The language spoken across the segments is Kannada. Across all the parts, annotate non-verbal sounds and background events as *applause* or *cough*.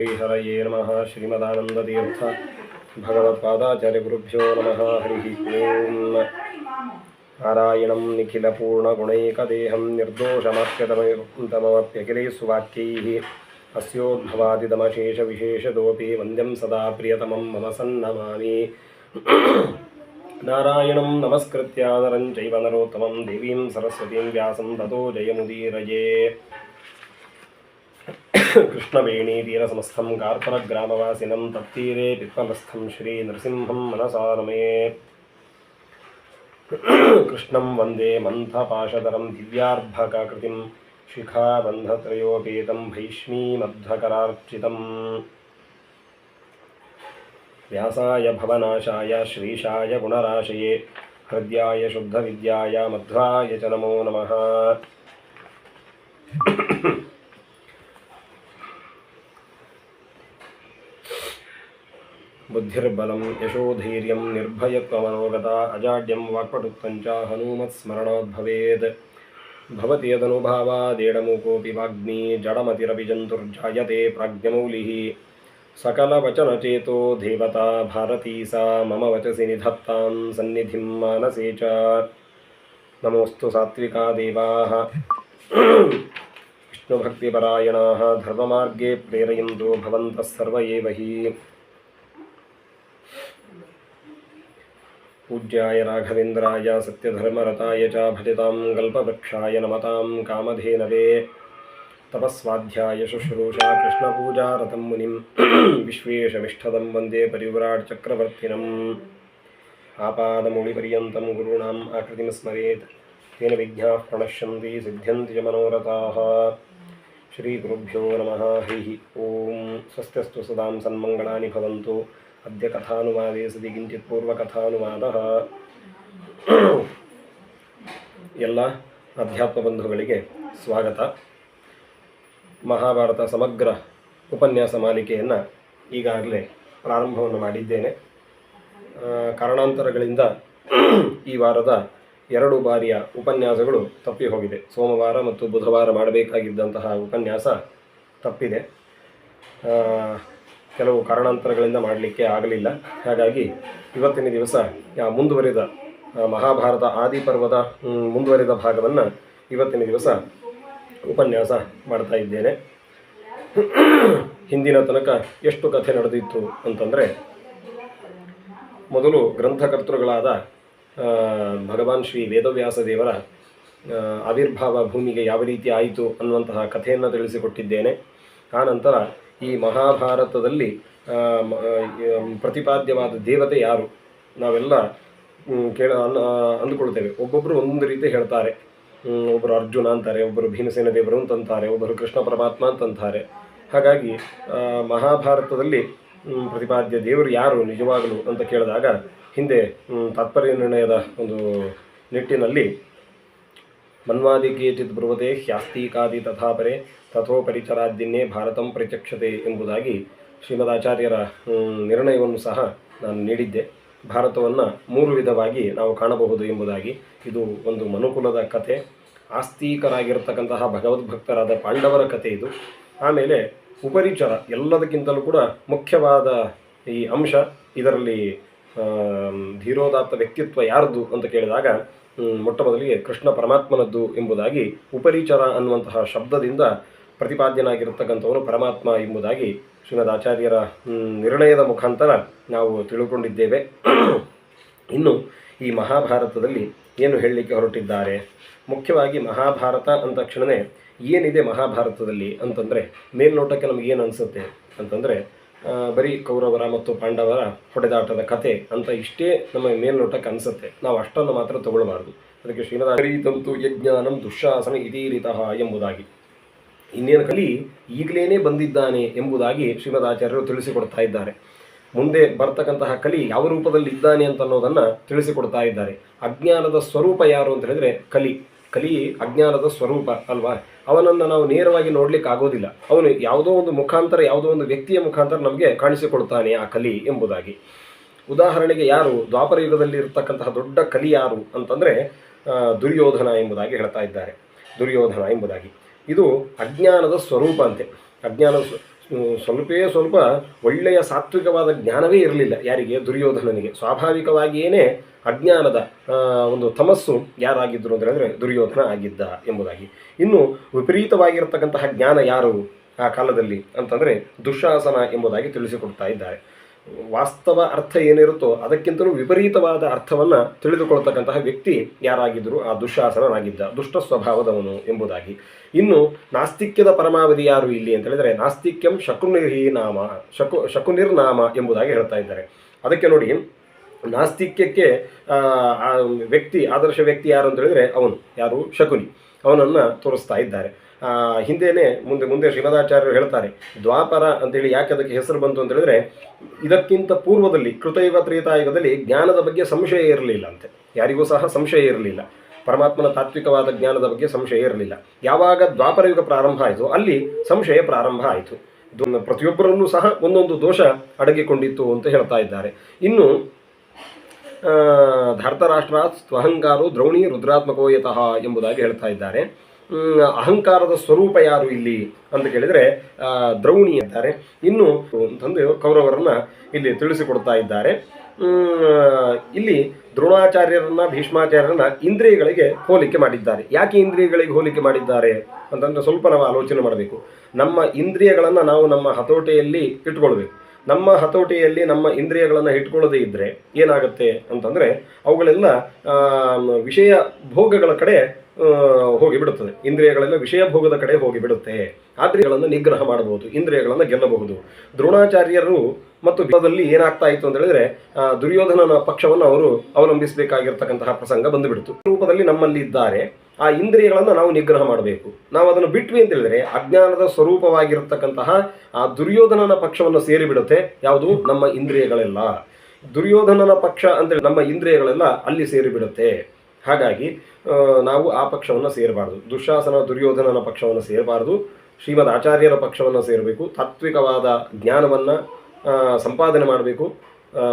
హరయే నమ శ్రీమదానందతీర్థ భగవత్పాదాచార్యగురుభ్యో నమ హరి ఓం నారాయణం నిఖిలపూర్ణగుణైకదేహం నిర్దోషమాప్యతమప్యఖిలేస్వాక్యై అస్యోద్భవాదితమశేషవిశేషదోపి వంద్యం సదా ప్రియతమం మమ సన్నమామి నారాయణం నమస్కృత్య నరం చైవ నరోత్తమం దేవీం సరస్వతీం వ్యాసం తతో జయముదీరయే कृष्णवेणीतीरसमस्थं कार्पणग्रामवासिनं तत्तीरे पिप्पलस्थं श्रीनृसिंहं मनसा नमे कृष्णं वंदे मन्थपाशधरं दिव्यार्भकाकृतिं शिखाबन्धत्रयोपेतं भैष्मीमध्वकरार्चितम्। व्यासाय भवनाशाय श्रीशाय गुणराशये, हृद्याय शुद्धविद्याय मध्वाय च नमो नमः। సిద్ధిర్బలం యశోధైర్యం నిర్భయత్వమనోగత అజాడ్యం వాక్పటుత్వం చ హనుమత్స్మరణోద్భవేత్ భవతి యదనుభావాదేడముకోపి వాగ్ని జడమతిరపి జంతుర్జాయతే ప్రాజ్ఞమౌలి. సకలవచనచేతో దేవత భారతీ సా మమ వచసి నిధత్తాం సన్నిధిం మానసే చ. నమోస్తు సాత్వికా దేవా. విష్ణుభక్తిపరాయణా. ధర్మమార్గే ప్రేరయంతో భవంతః సర్వ ఏవ హి पूज्याय राघवेन्द्राय सत्यधर्मरताय च भजतां कल्पवृक्षाय नमतां कामधेनवे। तपस्वाध्याय शुश्रूषा कृष्णपूजारतं मुनिं *clears throat* विश्वेशमिष्ठदं वंदे परिव्राट् चक्रवर्तिनम् आपादमौलिपर्यन्तं गुरूणाम् आकृतिं स्मरेत्। तेन विघ्नाः प्रणश्यन्ति, सिद्ध्यन्ति च मनोरथाः। श्रीगुरुभ्यो नमः, हरिः ॐ स्वस्त्यस्तु सदां सन्मङ्गलानि भवन्तु। अद्य कथानुवादे सति किञ्चित् पूर्वकथानुवादः ಎಲ್ಲ ಅಧ್ಯಾತ್ಮ ಬಂಧುಗಳಿಗೆ ಸ್ವಾಗತ ಮಹಾಭಾರತ ಸಮಗ್ರ ಉಪನ್ಯಾಸ ಮಾಲಿಕೆಯನ್ನು ಈಗಾಗಲೇ ಪ್ರಾರಂಭವನ್ನು ಮಾಡಿದ್ದೇನೆ ಆ, ಕಾರಣಾಂತರಗಳಿಂದ ಈ ವಾರದ ಎರಡು ಬಾರಿಯ ಉಪನ್ಯಾಸಗಳು ತಪ್ಪಿ ಹೋಗಿದೆ ಸೋಮವಾರ ಮತ್ತು ಬುಧವಾರ ಮಾಡಬೇಕಾಗಿದ್ದಂತಹ ಉಪನ್ಯಾಸ ತಪ್ಪಿದೆ ಆ, ಕೆಲವು ಕಾರಣಾಂತರಗಳಿಂದ ಮಾಡಲಿಕ್ಕೆ ಆಗಲಿಲ್ಲ. ಹಾಗಾಗಿ ಇವತ್ತಿನ ದಿವಸ ಮುಂದುವರಿದ ಮಹಾಭಾರತ ಆದಿಪರ್ವದ ಪರ್ವದ ಮುಂದುವರಿದ ಭಾಗವನ್ನು ಇವತ್ತಿನ ದಿವಸ ಉಪನ್ಯಾಸ ಮಾಡ್ತಾ ಇದ್ದೇನೆ. ಹಿಂದಿನ ತನಕ ಎಷ್ಟು ಕಥೆ ನಡೆದಿತ್ತು ಅಂತಂದರೆ, ಮೊದಲು ಗ್ರಂಥಕರ್ತೃಗಳಾದ ಭಗವಾನ್ ಶ್ರೀ ವೇದವ್ಯಾಸ ದೇವರ ಆವಿರ್ಭಾವ ಭೂಮಿಗೆ ಯಾವ ರೀತಿ ಆಯಿತು ಅನ್ನುವಂತಹ ಕಥೆಯನ್ನು ತಿಳಿಸಿಕೊಟ್ಟಿದ್ದೇನೆ. ಆನಂತರ ಈ ಮಹಾಭಾರತದಲ್ಲಿ ಪ್ರತಿಪಾದ್ಯವಾದ ದೇವತೆ ಯಾರು? ನಾವೆಲ್ಲ ಕೇಳ ಅಂದುಕೊಳ್ತೇವೆ. ಒಬ್ಬೊಬ್ಬರು ಒಂದೊಂದು ರೀತಿ ಹೇಳ್ತಾರೆ. ಒಬ್ಬರು ಅರ್ಜುನ ಅಂತಾರೆ, ಒಬ್ಬರು ಭೀಮಸೇನ ದೇವರು ಅಂತಂತಾರೆ ಒಬ್ಬರು ಕೃಷ್ಣ ಪರಮಾತ್ಮ ಅಂತಂತಾರೆ ಹಾಗಾಗಿ ಮಹಾಭಾರತದಲ್ಲಿ ಪ್ರತಿಪಾದ್ಯ ದೇವರು ಯಾರು ನಿಜವಾಗಲು ಅಂತ ಕೇಳಿದಾಗ, ಹಿಂದೆ ತಾತ್ಪರ್ಯ ನಿರ್ಣಯದ ಒಂದು ನಿಟ್ಟಿನಲ್ಲಿ ಮನ್ವಾದಿ ಕೇಚಿತ್ ಬ್ರುವತೆ ಹ್ಯಾಸ್ತೀಕಾದಿ ತಥಾಪರೆ ತಥೋಪರಿಚರಾದ್ಯನ್ನೇ ಭಾರತಂ ಪ್ರತ್ಯಕ್ಷತೆ ಎಂಬುದಾಗಿ ಶ್ರೀಮದಾಚಾರ್ಯರ ನಿರ್ಣಯವನ್ನು ಸಹ ನಾನು ನೀಡಿದ್ದೆ. ಭಾರತವನ್ನು ಮೂರು ವಿಧವಾಗಿ ನಾವು ಕಾಣಬಹುದು ಎಂಬುದಾಗಿ ಇದು ಒಂದು ಮನುಕುಲದ ಕಥೆ. ಆಸ್ತಿಕರಾಗಿರ್ತಕ್ಕಂತಹ ಭಗವದ್ಭಕ್ತರಾದ ಪಾಂಡವರ ಕಥೆ ಇದು. ಆಮೇಲೆ ಉಪರಿಚರ ಎಲ್ಲದಕ್ಕಿಂತಲೂ ಕೂಡ ಮುಖ್ಯವಾದ ಈ ಅಂಶ ಇದರಲ್ಲಿ ಧೀರೋದಾತ್ತ ವ್ಯಕ್ತಿತ್ವ ಯಾರ್ದು ಅಂತ ಕೇಳಿದಾಗ ಮೊಟ್ಟ ಮೊದಲಿಗೆ ಕೃಷ್ಣ ಪರಮಾತ್ಮನದ್ದು ಎಂಬುದಾಗಿ, ಉಪರಿಚರ ಅನ್ನುವಂತಹ ಶಬ್ದದಿಂದ ಪ್ರತಿಪಾದ್ಯನಾಗಿರತಕ್ಕಂಥವನು ಪರಮಾತ್ಮ ಎಂಬುದಾಗಿ ಶ್ರೀಮದ್ ಆಚಾರ್ಯರ ನಿರ್ಣಯದ ಮುಖಾಂತರ ನಾವು ತಿಳ್ಕೊಂಡಿದ್ದೇವೆ. ಇನ್ನು ಈ ಮಹಾಭಾರತದಲ್ಲಿ ಏನು ಹೇಳಲಿಕ್ಕೆ ಹೊರಟಿದ್ದಾರೆ? ಮುಖ್ಯವಾಗಿ ಮಹಾಭಾರತ ಅಂದ ತಕ್ಷಣವೇ ಏನಿದೆ ಮಹಾಭಾರತದಲ್ಲಿ ಅಂತಂದರೆ ಮೇಲ್ನೋಟಕ್ಕೆ ನಮಗೇನು ಅನಿಸುತ್ತೆ ಅಂತಂದರೆ ಬರೀ ಕೌರವರ ಮತ್ತು ಪಾಂಡವರ ಹೊಡೆದಾಟದ ಕತೆ ಅಂತ ಇಷ್ಟೇ ನಮ್ಮ ಮೇಲ್ನೋಟಕ್ಕೆ ಅನಿಸುತ್ತೆ. ನಾವು ಅಷ್ಟನ್ನು ಮಾತ್ರ ತಗೊಳ್ಬಾರ್ದು. ಅದಕ್ಕೆ ಶ್ರೀಮದಂತು ಯಜ್ಞಾನಂ ದುಶಾಸನ ಇದೀರಿತಃ ಎಂಬುದಾಗಿ. ಇನ್ನೇನು ಕಲಿ ಈಗಲೇ ಬಂದಿದ್ದಾನೆ ಎಂಬುದಾಗಿ ಶ್ರೀಮದ್ ಆಚಾರ್ಯರು ತಿಳಿಸಿಕೊಡ್ತಾ ಇದ್ದಾರೆ. ಮುಂದೆ ಬರ್ತಕ್ಕಂತಹ ಕಲಿ ಯಾವ ರೂಪದಲ್ಲಿ ಇದ್ದಾನೆ ಅಂತ ಅನ್ನೋದನ್ನು ತಿಳಿಸಿಕೊಡ್ತಾ ಇದ್ದಾರೆ. ಅಜ್ಞಾನದ ಸ್ವರೂಪ ಯಾರು ಅಂತ ಹೇಳಿದ್ರೆ ಕಲಿ. ಕಲಿ ಅಜ್ಞಾನದ ಸ್ವರೂಪ ಅಲ್ವಾ? ಅವನನ್ನು ನಾವು ನೇರವಾಗಿ ನೋಡ್ಲಿಕ್ಕೆ ಆಗೋದಿಲ್ಲ. ಅವನು ಯಾವುದೋ ಒಂದು ಮುಖಾಂತರ, ಯಾವುದೋ ಒಂದು ವ್ಯಕ್ತಿಯ ಮುಖಾಂತರ ನಮಗೆ ಕಾಣಿಸಿಕೊಡ್ತಾನೆ ಆ ಕಲಿ ಎಂಬುದಾಗಿ. ಉದಾಹರಣೆಗೆ ಯಾರು? ದ್ವಾಪರ ಯುಗದಲ್ಲಿ ಇರತಕ್ಕಂತಹ ದೊಡ್ಡ ಕಲಿ ಯಾರು ಅಂತಂದರೆ ದುರ್ಯೋಧನ ಎಂಬುದಾಗಿ ಹೇಳ್ತಾ ಇದ್ದಾರೆ. ದುರ್ಯೋಧನ ಎಂಬುದಾಗಿ. ಇದು ಅಜ್ಞಾನದ ಸ್ವರೂಪ ಅಂತೆ. ಅಜ್ಞಾನದ ಸ್ವ- ಹ್ಮ್, ಸ್ವಲ್ಪೇ ಸ್ವಲ್ಪ ಒಳ್ಳೆಯ ಸಾತ್ವಿಕವಾದ ಜ್ಞಾನವೇ ಇರಲಿಲ್ಲ ಯಾರಿಗೆ? ದುರ್ಯೋಧನನಿಗೆ. ಸ್ವಾಭಾವಿಕವಾಗಿಯೇ ಅಜ್ಞಾನದ ಒಂದು ತಮಸ್ಸು ಯಾರಾಗಿದ್ದರು ಅಂತ ಹೇಳಿದ್ರೆ ದುರ್ಯೋಧನ ಆಗಿದ್ದ ಎಂಬುದಾಗಿ. ಇನ್ನು ವಿಪರೀತವಾಗಿರತಕ್ಕಂತಹ ಜ್ಞಾನ ಯಾರು ಆ ಕಾಲದಲ್ಲಿ ಅಂತಂದರೆ ದುಶಾಸನ ಎಂಬುದಾಗಿ ತಿಳಿಸಿಕೊಡ್ತಾ ಇದ್ದಾರೆ. ವಾಸ್ತವ ಅರ್ಥ ಏನಿರುತ್ತೋ ಅದಕ್ಕಿಂತಲೂ ವಿಪರೀತವಾದ ಅರ್ಥವನ್ನು ತಿಳಿದುಕೊಳ್ತಕ್ಕಂತಹ ವ್ಯಕ್ತಿ ಯಾರಾಗಿದ್ದರು ಆ ದುಶಾಸನನಾಗಿದ್ದ, ದುಷ್ಟ ಸ್ವಭಾವದವನು ಎಂಬುದಾಗಿ. ಇನ್ನು ನಾಸ್ತಿಕ್ಯದ ಪರಮಾವಧಿ ಯಾರು ಇಲ್ಲಿ ಅಂತ ಹೇಳಿದರೆ ನಾಸ್ತಿಕ್ಯಂ ಶಕುನಿರ್ಹಿ ನಾಮ ಶಕು, ಶಕುನಿರ್ನಾಮ ಎಂಬುದಾಗಿ ಹೇಳ್ತಾ ಇದ್ದಾರೆ. ಅದಕ್ಕೆ ನೋಡಿ, ನಾಸ್ತಿಕ್ಯಕ್ಕೆ ವ್ಯಕ್ತಿ, ಆದರ್ಶ ವ್ಯಕ್ತಿ ಯಾರು ಅಂತ ಹೇಳಿದರೆ ಅವನು, ಯಾರು? ಶಕುನಿ. ಅವನನ್ನು ತೋರಿಸ್ತಾ ಇದ್ದಾರೆ. ಆ, ಹಿಂದೆನೇ ಮುಂದೆ ಮುಂದೆ ಶ್ರೀಮದಾಚಾರ್ಯರು ಹೇಳ್ತಾರೆ ದ್ವಾಪರ ಅಂತೇಳಿ ಯಾಕೆ ಅದಕ್ಕೆ ಹೆಸರು ಬಂತು ಅಂತ ಹೇಳಿದ್ರೆ ಇದಕ್ಕಿಂತ ಪೂರ್ವದಲ್ಲಿ ಕೃತಯುಗ ತ್ರೇತಾಯುಗದಲ್ಲಿ ಜ್ಞಾನದ ಬಗ್ಗೆ ಸಂಶಯ ಇರಲಿಲ್ಲ ಅಂತೆ. ಯಾರಿಗೂ ಸಹ ಸಂಶಯ ಇರಲಿಲ್ಲ. ಪರಮಾತ್ಮನ ತಾತ್ವಿಕವಾದ ಜ್ಞಾನದ ಬಗ್ಗೆ ಸಂಶಯ ಇರಲಿಲ್ಲ. ಯಾವಾಗ ದ್ವಾಪರ ಯುಗ ಪ್ರಾರಂಭ ಆಯಿತು ಅಲ್ಲಿ ಸಂಶಯ ಪ್ರಾರಂಭ ಆಯಿತು. ಪ್ರತಿಯೊಬ್ಬರಲ್ಲೂ ಸಹ ಒಂದೊಂದು ದೋಷ ಅಡಗಿಕೊಂಡಿತ್ತು ಅಂತ ಹೇಳ್ತಾ ಇದ್ದಾರೆ. ಇನ್ನು ಧರ್ತರಾಷ್ಟ್ರ ಸ್ವಹಂಕಾರೋ ದ್ರೌಣಿ ರುದ್ರಾತ್ಮಕೋ ಯತಃ ಎಂಬುದಾಗಿ ಹೇಳ್ತಾ ಇದ್ದಾರೆ. ಅಹಂಕಾರದ ಸ್ವರೂಪ ಯಾರು ಇಲ್ಲಿ ಅಂತ ಕೇಳಿದರೆ ದ್ರೌಣಿ ಅಂತಾರೆ. ಇನ್ನು ಅಂತಂದು ಕೌರವರನ್ನ ಇಲ್ಲಿ ತಿಳಿಸಿಕೊಡ್ತಾ ಇದ್ದಾರೆ. ಇಲ್ಲಿ ದ್ರೋಣಾಚಾರ್ಯರನ್ನ, ಭೀಷ್ಮಾಚಾರ್ಯರನ್ನ ಇಂದ್ರಿಯಗಳಿಗೆ ಹೋಲಿಕೆ ಮಾಡಿದ್ದಾರೆ. ಯಾಕೆ ಇಂದ್ರಿಯಗಳಿಗೆ ಹೋಲಿಕೆ ಮಾಡಿದ್ದಾರೆ ಅಂತಂದ್ರೆ ಸ್ವಲ್ಪ ನಾವು ಆಲೋಚನೆ ಮಾಡಬೇಕು. ನಮ್ಮ ಇಂದ್ರಿಯಗಳನ್ನು ನಾವು ನಮ್ಮ ಹತೋಟಿಯಲ್ಲಿ ಇಟ್ಕೊಳ್ಬೇಕು. ನಮ್ಮ ಹತೋಟಿಯಲ್ಲಿ ನಮ್ಮ ಇಂದ್ರಿಯಗಳನ್ನು ಇಟ್ಕೊಳ್ಳದೇ ಇದ್ದರೆ ಏನಾಗುತ್ತೆ ಅಂತಂದರೆ, ಅವುಗಳೆಲ್ಲ ವಿಷಯ ಭೋಗಗಳ ಕಡೆ ಹೋಗಿಬಿಡುತ್ತದೆ. ಇಂದ್ರಿಯಗಳೆಲ್ಲ ವಿಷಯ ಭೋಗದ ಕಡೆ ಹೋಗಿಬಿಡುತ್ತೆ. ಆದ್ರಿಗಳನ್ನು ನಿಗ್ರಹ ಮಾಡಬಹುದು, ಇಂದ್ರಿಯಗಳನ್ನು ಗೆಲ್ಲಬಹುದು. ದ್ರೋಣಾಚಾರ್ಯರು ಮತ್ತು ಯುದ್ಧದಲ್ಲಿ ಏನಾಗ್ತಾ ಇತ್ತು ಅಂತ ಹೇಳಿದ್ರೆ ದುರ್ಯೋಧನನ ಪಕ್ಷವನ್ನು ಅವರು ಅವಲಂಬಿಸಬೇಕಾಗಿರ್ತಕ್ಕಂತಹ ಪ್ರಸಂಗ ಬಂದುಬಿಡ್ತು. ರೂಪದಲ್ಲಿ ನಮ್ಮಲ್ಲಿ ಇದ್ದಾರೆ. ಆ ಇಂದ್ರಿಯಗಳನ್ನು ನಾವು ನಿಗ್ರಹ ಮಾಡಬೇಕು. ನಾವು ಅದನ್ನು ಬಿಟ್ವಿ ಅಂತ ಹೇಳಿದ್ರೆ, ಅಜ್ಞಾನದ ಸ್ವರೂಪವಾಗಿರತಕ್ಕಂತಹ ಆ ದುರ್ಯೋಧನನ ಪಕ್ಷವನ್ನು ಸೇರಿಬಿಡುತ್ತೆ. ಯಾವುದು? ನಮ್ಮ ಇಂದ್ರಿಯಗಳೆಲ್ಲ. ದುರ್ಯೋಧನನ ಪಕ್ಷ ಅಂತೇಳಿ ನಮ್ಮ ಇಂದ್ರಿಯಗಳೆಲ್ಲ ಅಲ್ಲಿ ಸೇರಿಬಿಡುತ್ತೆ. ಹಾಗಾಗಿ ನಾವು ಆ ಪಕ್ಷವನ್ನು ಸೇರಬಾರ್ದು. ದುಶಾಸನ, ದುರ್ಯೋಧನನ ಪಕ್ಷವನ್ನು ಸೇರಬಾರ್ದು. ಶ್ರೀಮದ್ ಆಚಾರ್ಯರ ಪಕ್ಷವನ್ನು ಸೇರಬೇಕು. ತಾತ್ವಿಕವಾದ ಜ್ಞಾನವನ್ನು ಸಂಪಾದನೆ ಮಾಡಬೇಕು.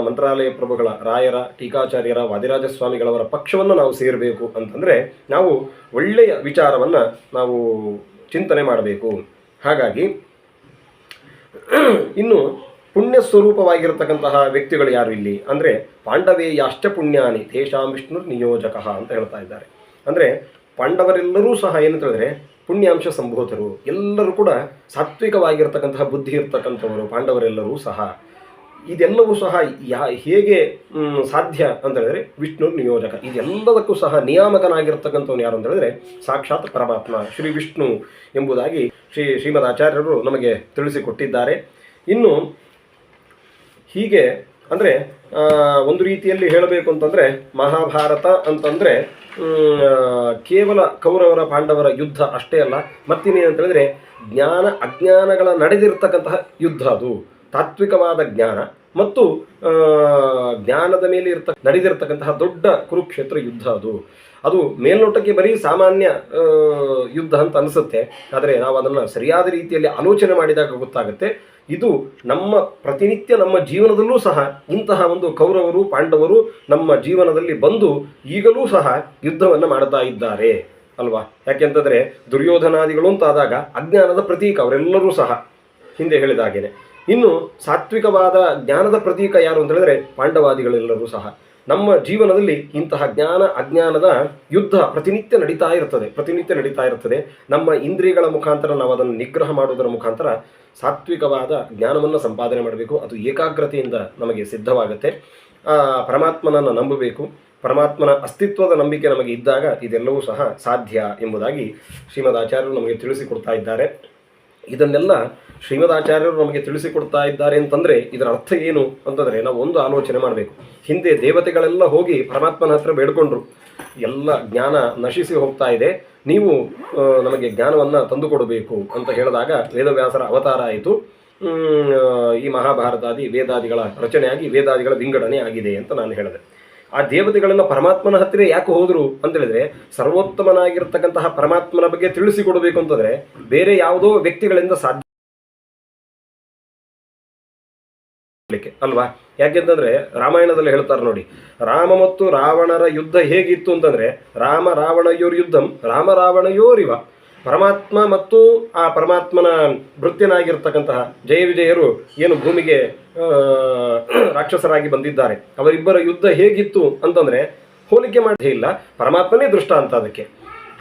ಮಂತ್ರಾಲಯ ಪ್ರಭುಗಳ ರಾಯರ, ಟೀಕಾಚಾರ್ಯರ ವಾದಿರಾಜ ಸ್ವಾಮಿಗಳವರ ಪಕ್ಷವನ್ನು ನಾವು ಸೇರಬೇಕು ಅಂತಂದರೆ, ನಾವು ಒಳ್ಳೆಯ ವಿಚಾರವನ್ನು ನಾವು ಚಿಂತನೆ ಮಾಡಬೇಕು. ಹಾಗಾಗಿ, ಇನ್ನು ಪುಣ್ಯ ಸ್ವರೂಪವಾಗಿರತಕ್ಕಂತಹ ವ್ಯಕ್ತಿಗಳು ಯಾರು ಇಲ್ಲಿ? ಅಂದರೆ ಅಷ್ಟ ಪುಣ್ಯಾನಿ ತೇಷಾಂ ವಿಷ್ಣು ನಿಯೋಜಕ ಅಂತ ಹೇಳ್ತಾ ಇದ್ದಾರೆ. ಅಂದರೆ ಪಾಂಡವರೆಲ್ಲರೂ ಸಹ ಏನು ಹೇಳಿದ್ರೆ ಪುಣ್ಯಾಂಶ ಸಂಭೂತರು ಎಲ್ಲರೂ ಕೂಡ ಸಾತ್ವಿಕವಾಗಿರ್ತಕ್ಕಂತಹ ಬುದ್ಧಿ ಇರ್ತಕ್ಕಂಥವರು ಪಾಂಡವರೆಲ್ಲರೂ ಸಹ. ಇದೆಲ್ಲವೂ ಸಹ ಯಾ ಹೇಗೆ ಸಾಧ್ಯ ಅಂತ ಹೇಳಿದ್ರೆ ವಿಷ್ಣು ನಿಯೋಜಕ. ಇದೆಲ್ಲದಕ್ಕೂ ಸಹ ನಿಯಾಮಕನಾಗಿರ್ತಕ್ಕಂಥವ್ನು ಯಾರು ಅಂತ ಹೇಳಿದ್ರೆ ಸಾಕ್ಷಾತ್ ಪರಮಾತ್ಮ, ಶ್ರೀ ವಿಷ್ಣು ಎಂಬುದಾಗಿ ಶ್ರೀ ಶ್ರೀಮದ್ ಆಚಾರ್ಯರು ನಮಗೆ ತಿಳಿಸಿಕೊಟ್ಟಿದ್ದಾರೆ. ಇನ್ನು ಹೀಗೆ, ಅಂದರೆ ಒಂದು ರೀತಿಯಲ್ಲಿ ಹೇಳಬೇಕು ಅಂತಂದರೆ, ಮಹಾಭಾರತ ಅಂತಂದರೆ ಕೇವಲ ಕೌರವರ ಪಾಂಡವರ ಯುದ್ಧ ಅಷ್ಟೇ ಅಲ್ಲ, ಮತ್ತಿನ್ನೇನು ಅಂತ ಹೇಳಿದ್ರೆ, ಜ್ಞಾನ ಅಜ್ಞಾನಗಳ ನಡೆದಿರ್ತಕ್ಕಂತಹ ಯುದ್ಧ ಅದು. ತಾತ್ವಿಕವಾದ ಜ್ಞಾನ ಮತ್ತು ಜ್ಞಾನದ ಮೇಲೆ ಇರ್ತ, ನಡೆದಿರ್ತಕ್ಕಂತಹ ದೊಡ್ಡ ಕುರುಕ್ಷೇತ್ರ ಯುದ್ಧ ಅದು. ಅದು ಮೇಲ್ನೋಟಕ್ಕೆ ಬರೀ ಸಾಮಾನ್ಯ ಯುದ್ಧ ಅಂತ ಅನಿಸುತ್ತೆ. ಆದರೆ ನಾವು ಅದನ್ನು ಸರಿಯಾದ ರೀತಿಯಲ್ಲಿ ಆಲೋಚನೆ ಮಾಡಿದಾಗ ಗೊತ್ತಾಗುತ್ತೆ. ಇದು ನಮ್ಮ ಪ್ರತಿನಿತ್ಯ ನಮ್ಮ ಜೀವನದಲ್ಲೂ ಸಹ ಇಂತಹ ಒಂದು ಕೌರವರು, ಪಾಂಡವರು ನಮ್ಮ ಜೀವನದಲ್ಲಿ ಬಂದು ಈಗಲೂ ಸಹ ಯುದ್ಧವನ್ನು ಮಾಡ್ತಾ ಇದ್ದಾರೆ. ಅಲ್ವಾ? ಯಾಕೆಂತಂದರೆ ದುರ್ಯೋಧನಾದಿಗಳು ಅಂತಾದಾಗ ಅಜ್ಞಾನದ ಪ್ರತೀಕ ಅವರೆಲ್ಲರೂ ಸಹ ಹಿಂದೆ ಹೇಳಿದ ಹಾಗೇನೆ ಇನ್ನು ಸಾತ್ವಿಕವಾದ ಜ್ಞಾನದ ಪ್ರತೀಕ ಯಾರು ಅಂತ ಹೇಳಿದ್ರೆ ಪಾಂಡವಾದಿಗಳೆಲ್ಲರೂ ಸಹ. ನಮ್ಮ ಜೀವನದಲ್ಲಿ ಇಂತಹ ಜ್ಞಾನ, ಅಜ್ಞಾನದ ಯುದ್ಧ ಪ್ರತಿನಿತ್ಯ ನಡೀತಾ ಇರುತ್ತದೆ, ಪ್ರತಿನಿತ್ಯ ನಡೀತಾ ಇರ್ತದೆ ನಮ್ಮ ಇಂದ್ರಿಯಗಳ ಮುಖಾಂತರ ನಾವು ಅದನ್ನು ನಿಗ್ರಹ ಮಾಡುವುದರ ಮುಖಾಂತರ ಸಾತ್ವಿಕವಾದ ಜ್ಞಾನವನ್ನು ಸಂಪಾದನೆ ಮಾಡಬೇಕು. ಅದು ಏಕಾಗ್ರತೆಯಿಂದ ನಮಗೆ ಸಿದ್ಧವಾಗುತ್ತೆ. ಪರಮಾತ್ಮನನ್ನು ನಂಬಬೇಕು. ಪರಮಾತ್ಮನ ಅಸ್ತಿತ್ವದ ನಂಬಿಕೆ ನಮಗೆ ಇದ್ದಾಗ ಇದೆಲ್ಲವೂ ಸಹ ಸಾಧ್ಯ ಎಂಬುದಾಗಿ ಶ್ರೀಮದ್ ಆಚಾರ್ಯರು ನಮಗೆ ತಿಳಿಸಿಕೊಡ್ತಾ ಇದ್ದಾರೆ. ಇದನ್ನೆಲ್ಲ ಶ್ರೀಮದ್ ಆಚಾರ್ಯರು ನಮಗೆ ತಿಳಿಸಿಕೊಡ್ತಾ ಇದ್ದಾರೆ ಅಂತಂದರೆ ಇದರ ಅರ್ಥ ಏನು ಅಂತಂದರೆ ನಾವು ಒಂದು ಆಲೋಚನೆ ಮಾಡಬೇಕು. ಹಿಂದೆ ದೇವತೆಗಳೆಲ್ಲ ಹೋಗಿ ಪರಮಾತ್ಮನ ಹತ್ರ ಬೇಡ್ಕೊಂಡ್ರು. ಎಲ್ಲ ಜ್ಞಾನ ನಶಿಸಿ ಹೋಗ್ತಾ ಇದೆ. ನೀವು ನಮಗೆ ಜ್ಞಾನವನ್ನು ತಂದುಕೊಡಬೇಕು ಅಂತ ಹೇಳಿದಾಗ ವೇದವ್ಯಾಸರ ಅವತಾರ ಆಯಿತು. ಈ ಮಹಾಭಾರತಾದಿ ವೇದಾದಿಗಳ ರಚನೆಯಾಗಿ ವೇದಾದಿಗಳ ವಿಂಗಡಣೆ ಆಗಿದೆ ಅಂತ ನಾನು ಹೇಳಿದೆ. ಆ ದೇವತೆಗಳನ್ನ ಪರಮಾತ್ಮನ ಹತ್ತಿರ ಯಾಕೆ ಹೋದರು ಅಂತ ಹೇಳಿದ್ರೆ ಸರ್ವೋತ್ತಮನಾಗಿರ್ತಕ್ಕಂತಹ ಪರಮಾತ್ಮನ ಬಗ್ಗೆ ತಿಳಿಸಿಕೊಡಬೇಕು ಅಂತಂದ್ರೆ ಬೇರೆ ಯಾವುದೋ ವ್ಯಕ್ತಿಗಳಿಂದ ಸಾಧ್ಯ ಅಲ್ವಾ? ಯಾಕೆಂತಂದ್ರೆ ರಾಮಾಯಣದಲ್ಲಿ ಹೇಳ್ತಾರೆ ನೋಡಿ, ರಾಮ ಮತ್ತು ರಾವಣರ ಯುದ್ಧ ಹೇಗಿತ್ತು ಅಂತಂದ್ರೆ ರಾಮ, ರಾವಣಯೋರ್ ಯುದ್ಧಂ, ರಾಮ, ರಾವಣಯೋರಿವ. ಪರಮಾತ್ಮ ಮತ್ತು ಆ ಪರಮಾತ್ಮನ ಭೃತ್ಯನಾಗಿರ್ತಕ್ಕಂತಹ ಜಯ ವಿಜಯರು ಏನು ಭೂಮಿಗೆ ರಾಕ್ಷಸರಾಗಿ ಬಂದಿದ್ದಾರೆ. ಅವರಿಬ್ಬರ ಯುದ್ಧ ಹೇಗಿತ್ತು ಅಂತಂದ್ರೆ ಹೋಲಿಕೆ ಮಾಡೇ ಇಲ್ಲ. ಪರಮಾತ್ಮನೇ ದೃಷ್ಟಾಂತ ಅದಕ್ಕೆ.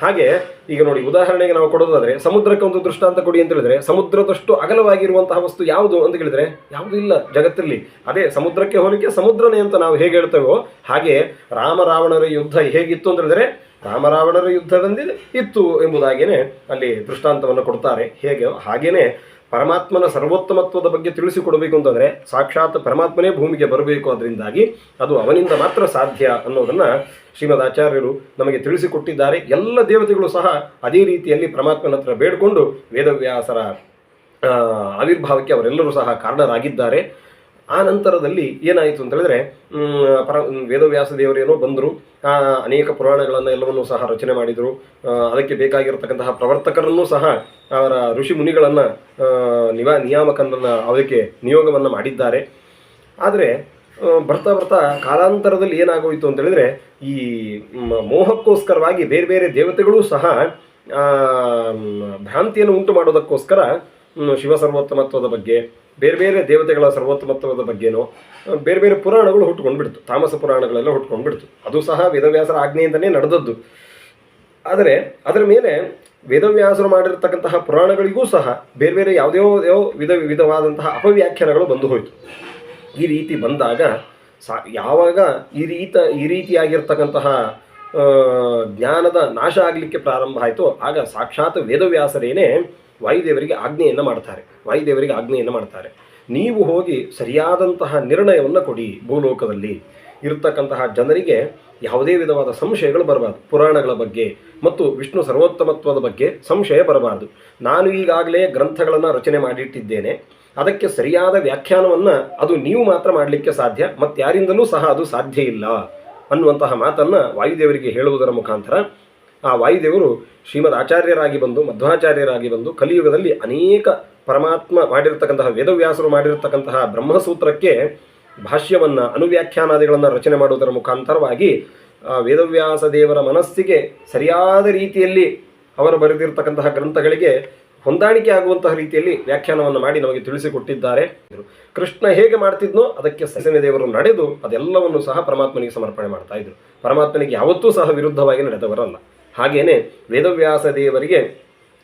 ಹಾಗೆ ಈಗ ನೋಡಿ ಉದಾಹರಣೆಗೆ ನಾವು ಕೊಡೋದಾದ್ರೆ ಸಮುದ್ರಕ್ಕೆ ಒಂದು ದೃಷ್ಟಾಂತ ಕೊಡಿ ಅಂತ ಹೇಳಿದ್ರೆ ಸಮುದ್ರದಷ್ಟು ಅಗಲವಾಗಿರುವಂತಹ ವಸ್ತು ಯಾವುದು ಅಂತ ಹೇಳಿದ್ರೆ ಯಾವುದೂ ಇಲ್ಲ ಜಗತ್ತಲ್ಲಿ. ಅದೇ ಸಮುದ್ರಕ್ಕೆ ಹೋಲಿಕೆ ಸಮುದ್ರನೇ ಅಂತ ನಾವು ಹೇಗೆ ಹೇಳ್ತೇವೋ ಹಾಗೆ ರಾಮ ರಾವಣರ ಯುದ್ಧ ಹೇಗಿತ್ತು ಅಂತ ಹೇಳಿದ್ರೆ ರಾಮರಾವಣರ ಯುದ್ಧದಲ್ಲಿ ಇತ್ತು ಎಂಬುದಾಗೇನೆ ಅಲ್ಲಿ ದೃಷ್ಟಾಂತವನ್ನು ಕೊಡ್ತಾರೆ. ಹೇಗೆ? ಹಾಗೇನೆ ಪರಮಾತ್ಮನ ಸರ್ವೋತ್ತಮತ್ವದ ಬಗ್ಗೆ ತಿಳಿಸಿಕೊಡಬೇಕು ಅಂತಂದರೆ ಸಾಕ್ಷಾತ್ ಪರಮಾತ್ಮನೇ ಭೂಮಿಗೆ ಬರಬೇಕು ಅದರಿಂದಾಗಿ ಅದು ಅವನಿಂದ ಮಾತ್ರ ಸಾಧ್ಯ ಅನ್ನೋದನ್ನು ಶ್ರೀಮದ್ ಆಚಾರ್ಯರು ನಮಗೆ ತಿಳಿಸಿಕೊಟ್ಟಿದ್ದಾರೆ. ಎಲ್ಲ ದೇವತೆಗಳು ಸಹ ಅದೇ ರೀತಿಯಲ್ಲಿ ಪರಮಾತ್ಮನ ಹತ್ರ ಬೇಡಿಕೊಂಡು ವೇದವ್ಯಾಸರ ಆವಿರ್ಭಾವಕ್ಕೆ ಅವರೆಲ್ಲರೂ ಸಹ ಕಾರಣರಾಗಿದ್ದಾರೆ. ಆ ನಂತರದಲ್ಲಿ ಏನಾಯಿತು ಅಂತ ಹೇಳಿದ್ರೆ ಪರ ವೇದವ್ಯಾಸ ದೇವರೇನೋ ಬಂದರು ಅನೇಕ ಪುರಾಣಗಳನ್ನು ಎಲ್ಲವನ್ನೂ ಸಹ ರಚನೆ ಮಾಡಿದರು ಅದಕ್ಕೆ ಬೇಕಾಗಿರತಕ್ಕಂತಹ ಪ್ರವರ್ತಕರನ್ನು ಸಹ ಅವರ ಋಷಿ ಮುನಿಗಳನ್ನು ನಿವಾ, ನಿಯಾಮಕನನ್ನು ಅದಕ್ಕೆ ನಿಯೋಗವನ್ನು ಮಾಡಿದ್ದಾರೆ. ಆದರೆ ಬರ್ತಾ ಬರ್ತಾ ಕಾಲಾಂತರದಲ್ಲಿ ಏನಾಗೋಯಿತು ಅಂತ ಹೇಳಿದ್ರೆ, ಈ ಮೋಹಕ್ಕೋಸ್ಕರವಾಗಿ ಬೇರೆ ಬೇರೆ ದೇವತೆಗಳೂ ಸಹ ಭ್ರಾಂತಿಯನ್ನು ಉಂಟು ಮಾಡೋದಕ್ಕೋಸ್ಕರ ಶಿವ ಸರ್ವೋತ್ತಮತ್ವದ ಬಗ್ಗೆ ಬೇರೆ ಬೇರೆ ದೇವತೆಗಳ ಸರ್ವೋತ್ತಮತ್ವದ ಬಗ್ಗೆನೋ ಬೇರೆ ಬೇರೆ ಪುರಾಣಗಳು ಹುಟ್ಕೊಂಡು ಬಿಡ್ತು ತಾಮಸ ಪುರಾಣಗಳೆಲ್ಲ ಹುಟ್ಕೊಂಡು ಬಿಡ್ತು ಅದು ಸಹ ವೇದವ್ಯಾಸರ ಆಜ್ಞೆಯಿಂದನೇ ನಡೆದದ್ದು. ಆದರೆ ಅದರ ಮೇಲೆ ವೇದವ್ಯಾಸರು ಮಾಡಿರ್ತಕ್ಕಂತಹ ಪುರಾಣಗಳಿಗೂ ಸಹ ಬೇರೆ ಬೇರೆ ಯಾವುದೇ ಯಾವ ವಿಧ ವಿಧವಾದಂತಹ ಅಪವ್ಯಾಖ್ಯಾನಗಳು ಬಂದು ಹೋಯಿತು. ಈ ರೀತಿ ಬಂದಾಗ ಸಾ, ಯಾವಾಗ ಈ ರೀತ, ಈ ರೀತಿಯಾಗಿರ್ತಕ್ಕಂತಹ ಜ್ಞಾನದ ನಾಶ ಆಗಲಿಕ್ಕೆ ಪ್ರಾರಂಭ ಆಯಿತು, ಆಗ ಸಾಕ್ಷಾತ್ ವೇದವ್ಯಾಸರೇನೇ ವಾಯುದೇವರಿಗೆ ಆಜ್ಞೆಯನ್ನು ಮಾಡ್ತಾರೆ. ವಾಯುದೇವರಿಗೆ ಆಜ್ಞೆಯನ್ನು ಮಾಡ್ತಾರೆ. ನೀವು ಹೋಗಿ ಸರಿಯಾದಂತಹ ನಿರ್ಣಯವನ್ನು ಕೊಡಿ ಭೂಲೋಕದಲ್ಲಿ. ಇರತಕ್ಕಂತಹ ಜನರಿಗೆ ಯಾವುದೇ ವಿಧವಾದ ಸಂಶಯಗಳು ಬರಬಾರ್ದು. ಪುರಾಣಗಳ ಬಗ್ಗೆ ಮತ್ತು ವಿಷ್ಣು ಸರ್ವೋತ್ತಮತ್ವದ ಬಗ್ಗೆ ಸಂಶಯ ಬರಬಾರ್ದು. ನಾನು ಈಗಾಗಲೇ ಗ್ರಂಥಗಳನ್ನು ರಚನೆ ಮಾಡಿಟ್ಟಿದ್ದೇನೆ. ಅದಕ್ಕೆ ಸರಿಯಾದ ವ್ಯಾಖ್ಯಾನವನ್ನು ಅದು ನೀವು ಮಾತ್ರ ಮಾಡಲಿಕ್ಕೆ ಸಾಧ್ಯ. ಮತ್ತಾರಿಂದಲೂ ಸಹ ಅದು ಸಾಧ್ಯ ಇಲ್ಲ ಅನ್ನುವಂತಹ ಮಾತನ್ನು ವಾಯುದೇವರಿಗೆ ಹೇಳುವುದರ ಮುಖಾಂತರ ಆ ವಾಯುದೇವರು ಶ್ರೀಮದ್ ಆಚಾರ್ಯರಾಗಿ ಬಂದು, ಮಧ್ವಾಚಾರ್ಯರಾಗಿ ಬಂದು ಕಲಿಯುಗದಲ್ಲಿ ಅನೇಕ ಪರಮಾತ್ಮ ಮಾಡಿರತಕ್ಕಂತಹ ವೇದವ್ಯಾಸರು ಮಾಡಿರತಕ್ಕಂತಹ ಬ್ರಹ್ಮಸೂತ್ರಕ್ಕೆ ಭಾಷ್ಯವನ್ನು, ಅನುವ್ಯಾಖ್ಯಾನಾದಿಗಳನ್ನು ರಚನೆ ಮಾಡುವುದರ ಮುಖಾಂತರವಾಗಿ ಆ ವೇದವ್ಯಾಸ ದೇವರ ಮನಸ್ಸಿಗೆ ಸರಿಯಾದ ರೀತಿಯಲ್ಲಿ ಅವರು ಬರೆದಿರತಕ್ಕಂತಹ ಗ್ರಂಥಗಳಿಗೆ ಹೊಂದಾಣಿಕೆ ಆಗುವಂತಹ ರೀತಿಯಲ್ಲಿ ವ್ಯಾಖ್ಯಾನವನ್ನು ಮಾಡಿ ನಮಗೆ ತಿಳಿಸಿಕೊಟ್ಟಿದ್ದಾರೆ. ಕೃಷ್ಣ ಹೇಗೆ ಮಾಡ್ತಿದ್ನೋ ಅದಕ್ಕೆ ಸಸನ ದೇವರು ನಡೆದು ಅದೆಲ್ಲವನ್ನು ಸಹ ಪರಮಾತ್ಮನಿಗೆ ಸಮರ್ಪಣೆ ಮಾಡ್ತಾ ಇದ್ರು. ಪರಮಾತ್ಮನಿಗೆ ಯಾವತ್ತೂ ಸಹ ವಿರುದ್ಧವಾಗಿ ನಡೆದವರಲ್ಲ. ಹಾಗೇನೆ ವೇದವ್ಯಾಸ ದೇವರಿಗೆ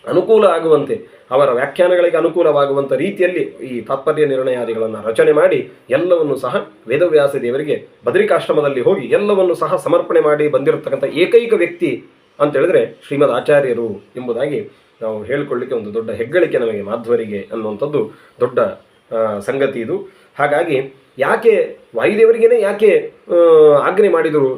ಅನುಕೂಲ ಆಗುವಂತೆ, ಅವರ ವ್ಯಾಖ್ಯಾನಗಳಿಗೆ ಅನುಕೂಲವಾಗುವಂಥ ರೀತಿಯಲ್ಲಿ ಈ ತಾತ್ಪರ್ಯ ನಿರ್ಣಯಾದಿಗಳನ್ನು ರಚನೆ ಮಾಡಿ ಎಲ್ಲವನ್ನು ಸಹ ವೇದವ್ಯಾಸ ದೇವರಿಗೆ ಬದರಿಕಾಶ್ರಮದಲ್ಲಿ ಹೋಗಿ ಎಲ್ಲವನ್ನು ಸಹ ಸಮರ್ಪಣೆ ಮಾಡಿ ಬಂದಿರತಕ್ಕಂಥ ಏಕೈಕ ವ್ಯಕ್ತಿ ಅಂತ ಹೇಳಿದ್ರೆ ಶ್ರೀಮದ್ ಆಚಾರ್ಯರು ಎಂಬುದಾಗಿ ನಾವು ಹೇಳಿಕೊಳ್ಳಿಕ್ಕೆ ಒಂದು ದೊಡ್ಡ ಹೆಗ್ಗಳಿಕೆ ನಮಗೆ ಮಾಧ್ವರಿಗೆ ಅನ್ನುವಂಥದ್ದು ದೊಡ್ಡ ಸಂಗತಿ ಇದು. ಹಾಗಾಗಿ ಯಾಕೆ, ವಾಯುದೇವರಿಗೇನೆ ಯಾಕೆ ಆಜ್ಞೆ ಮಾಡಿದರು?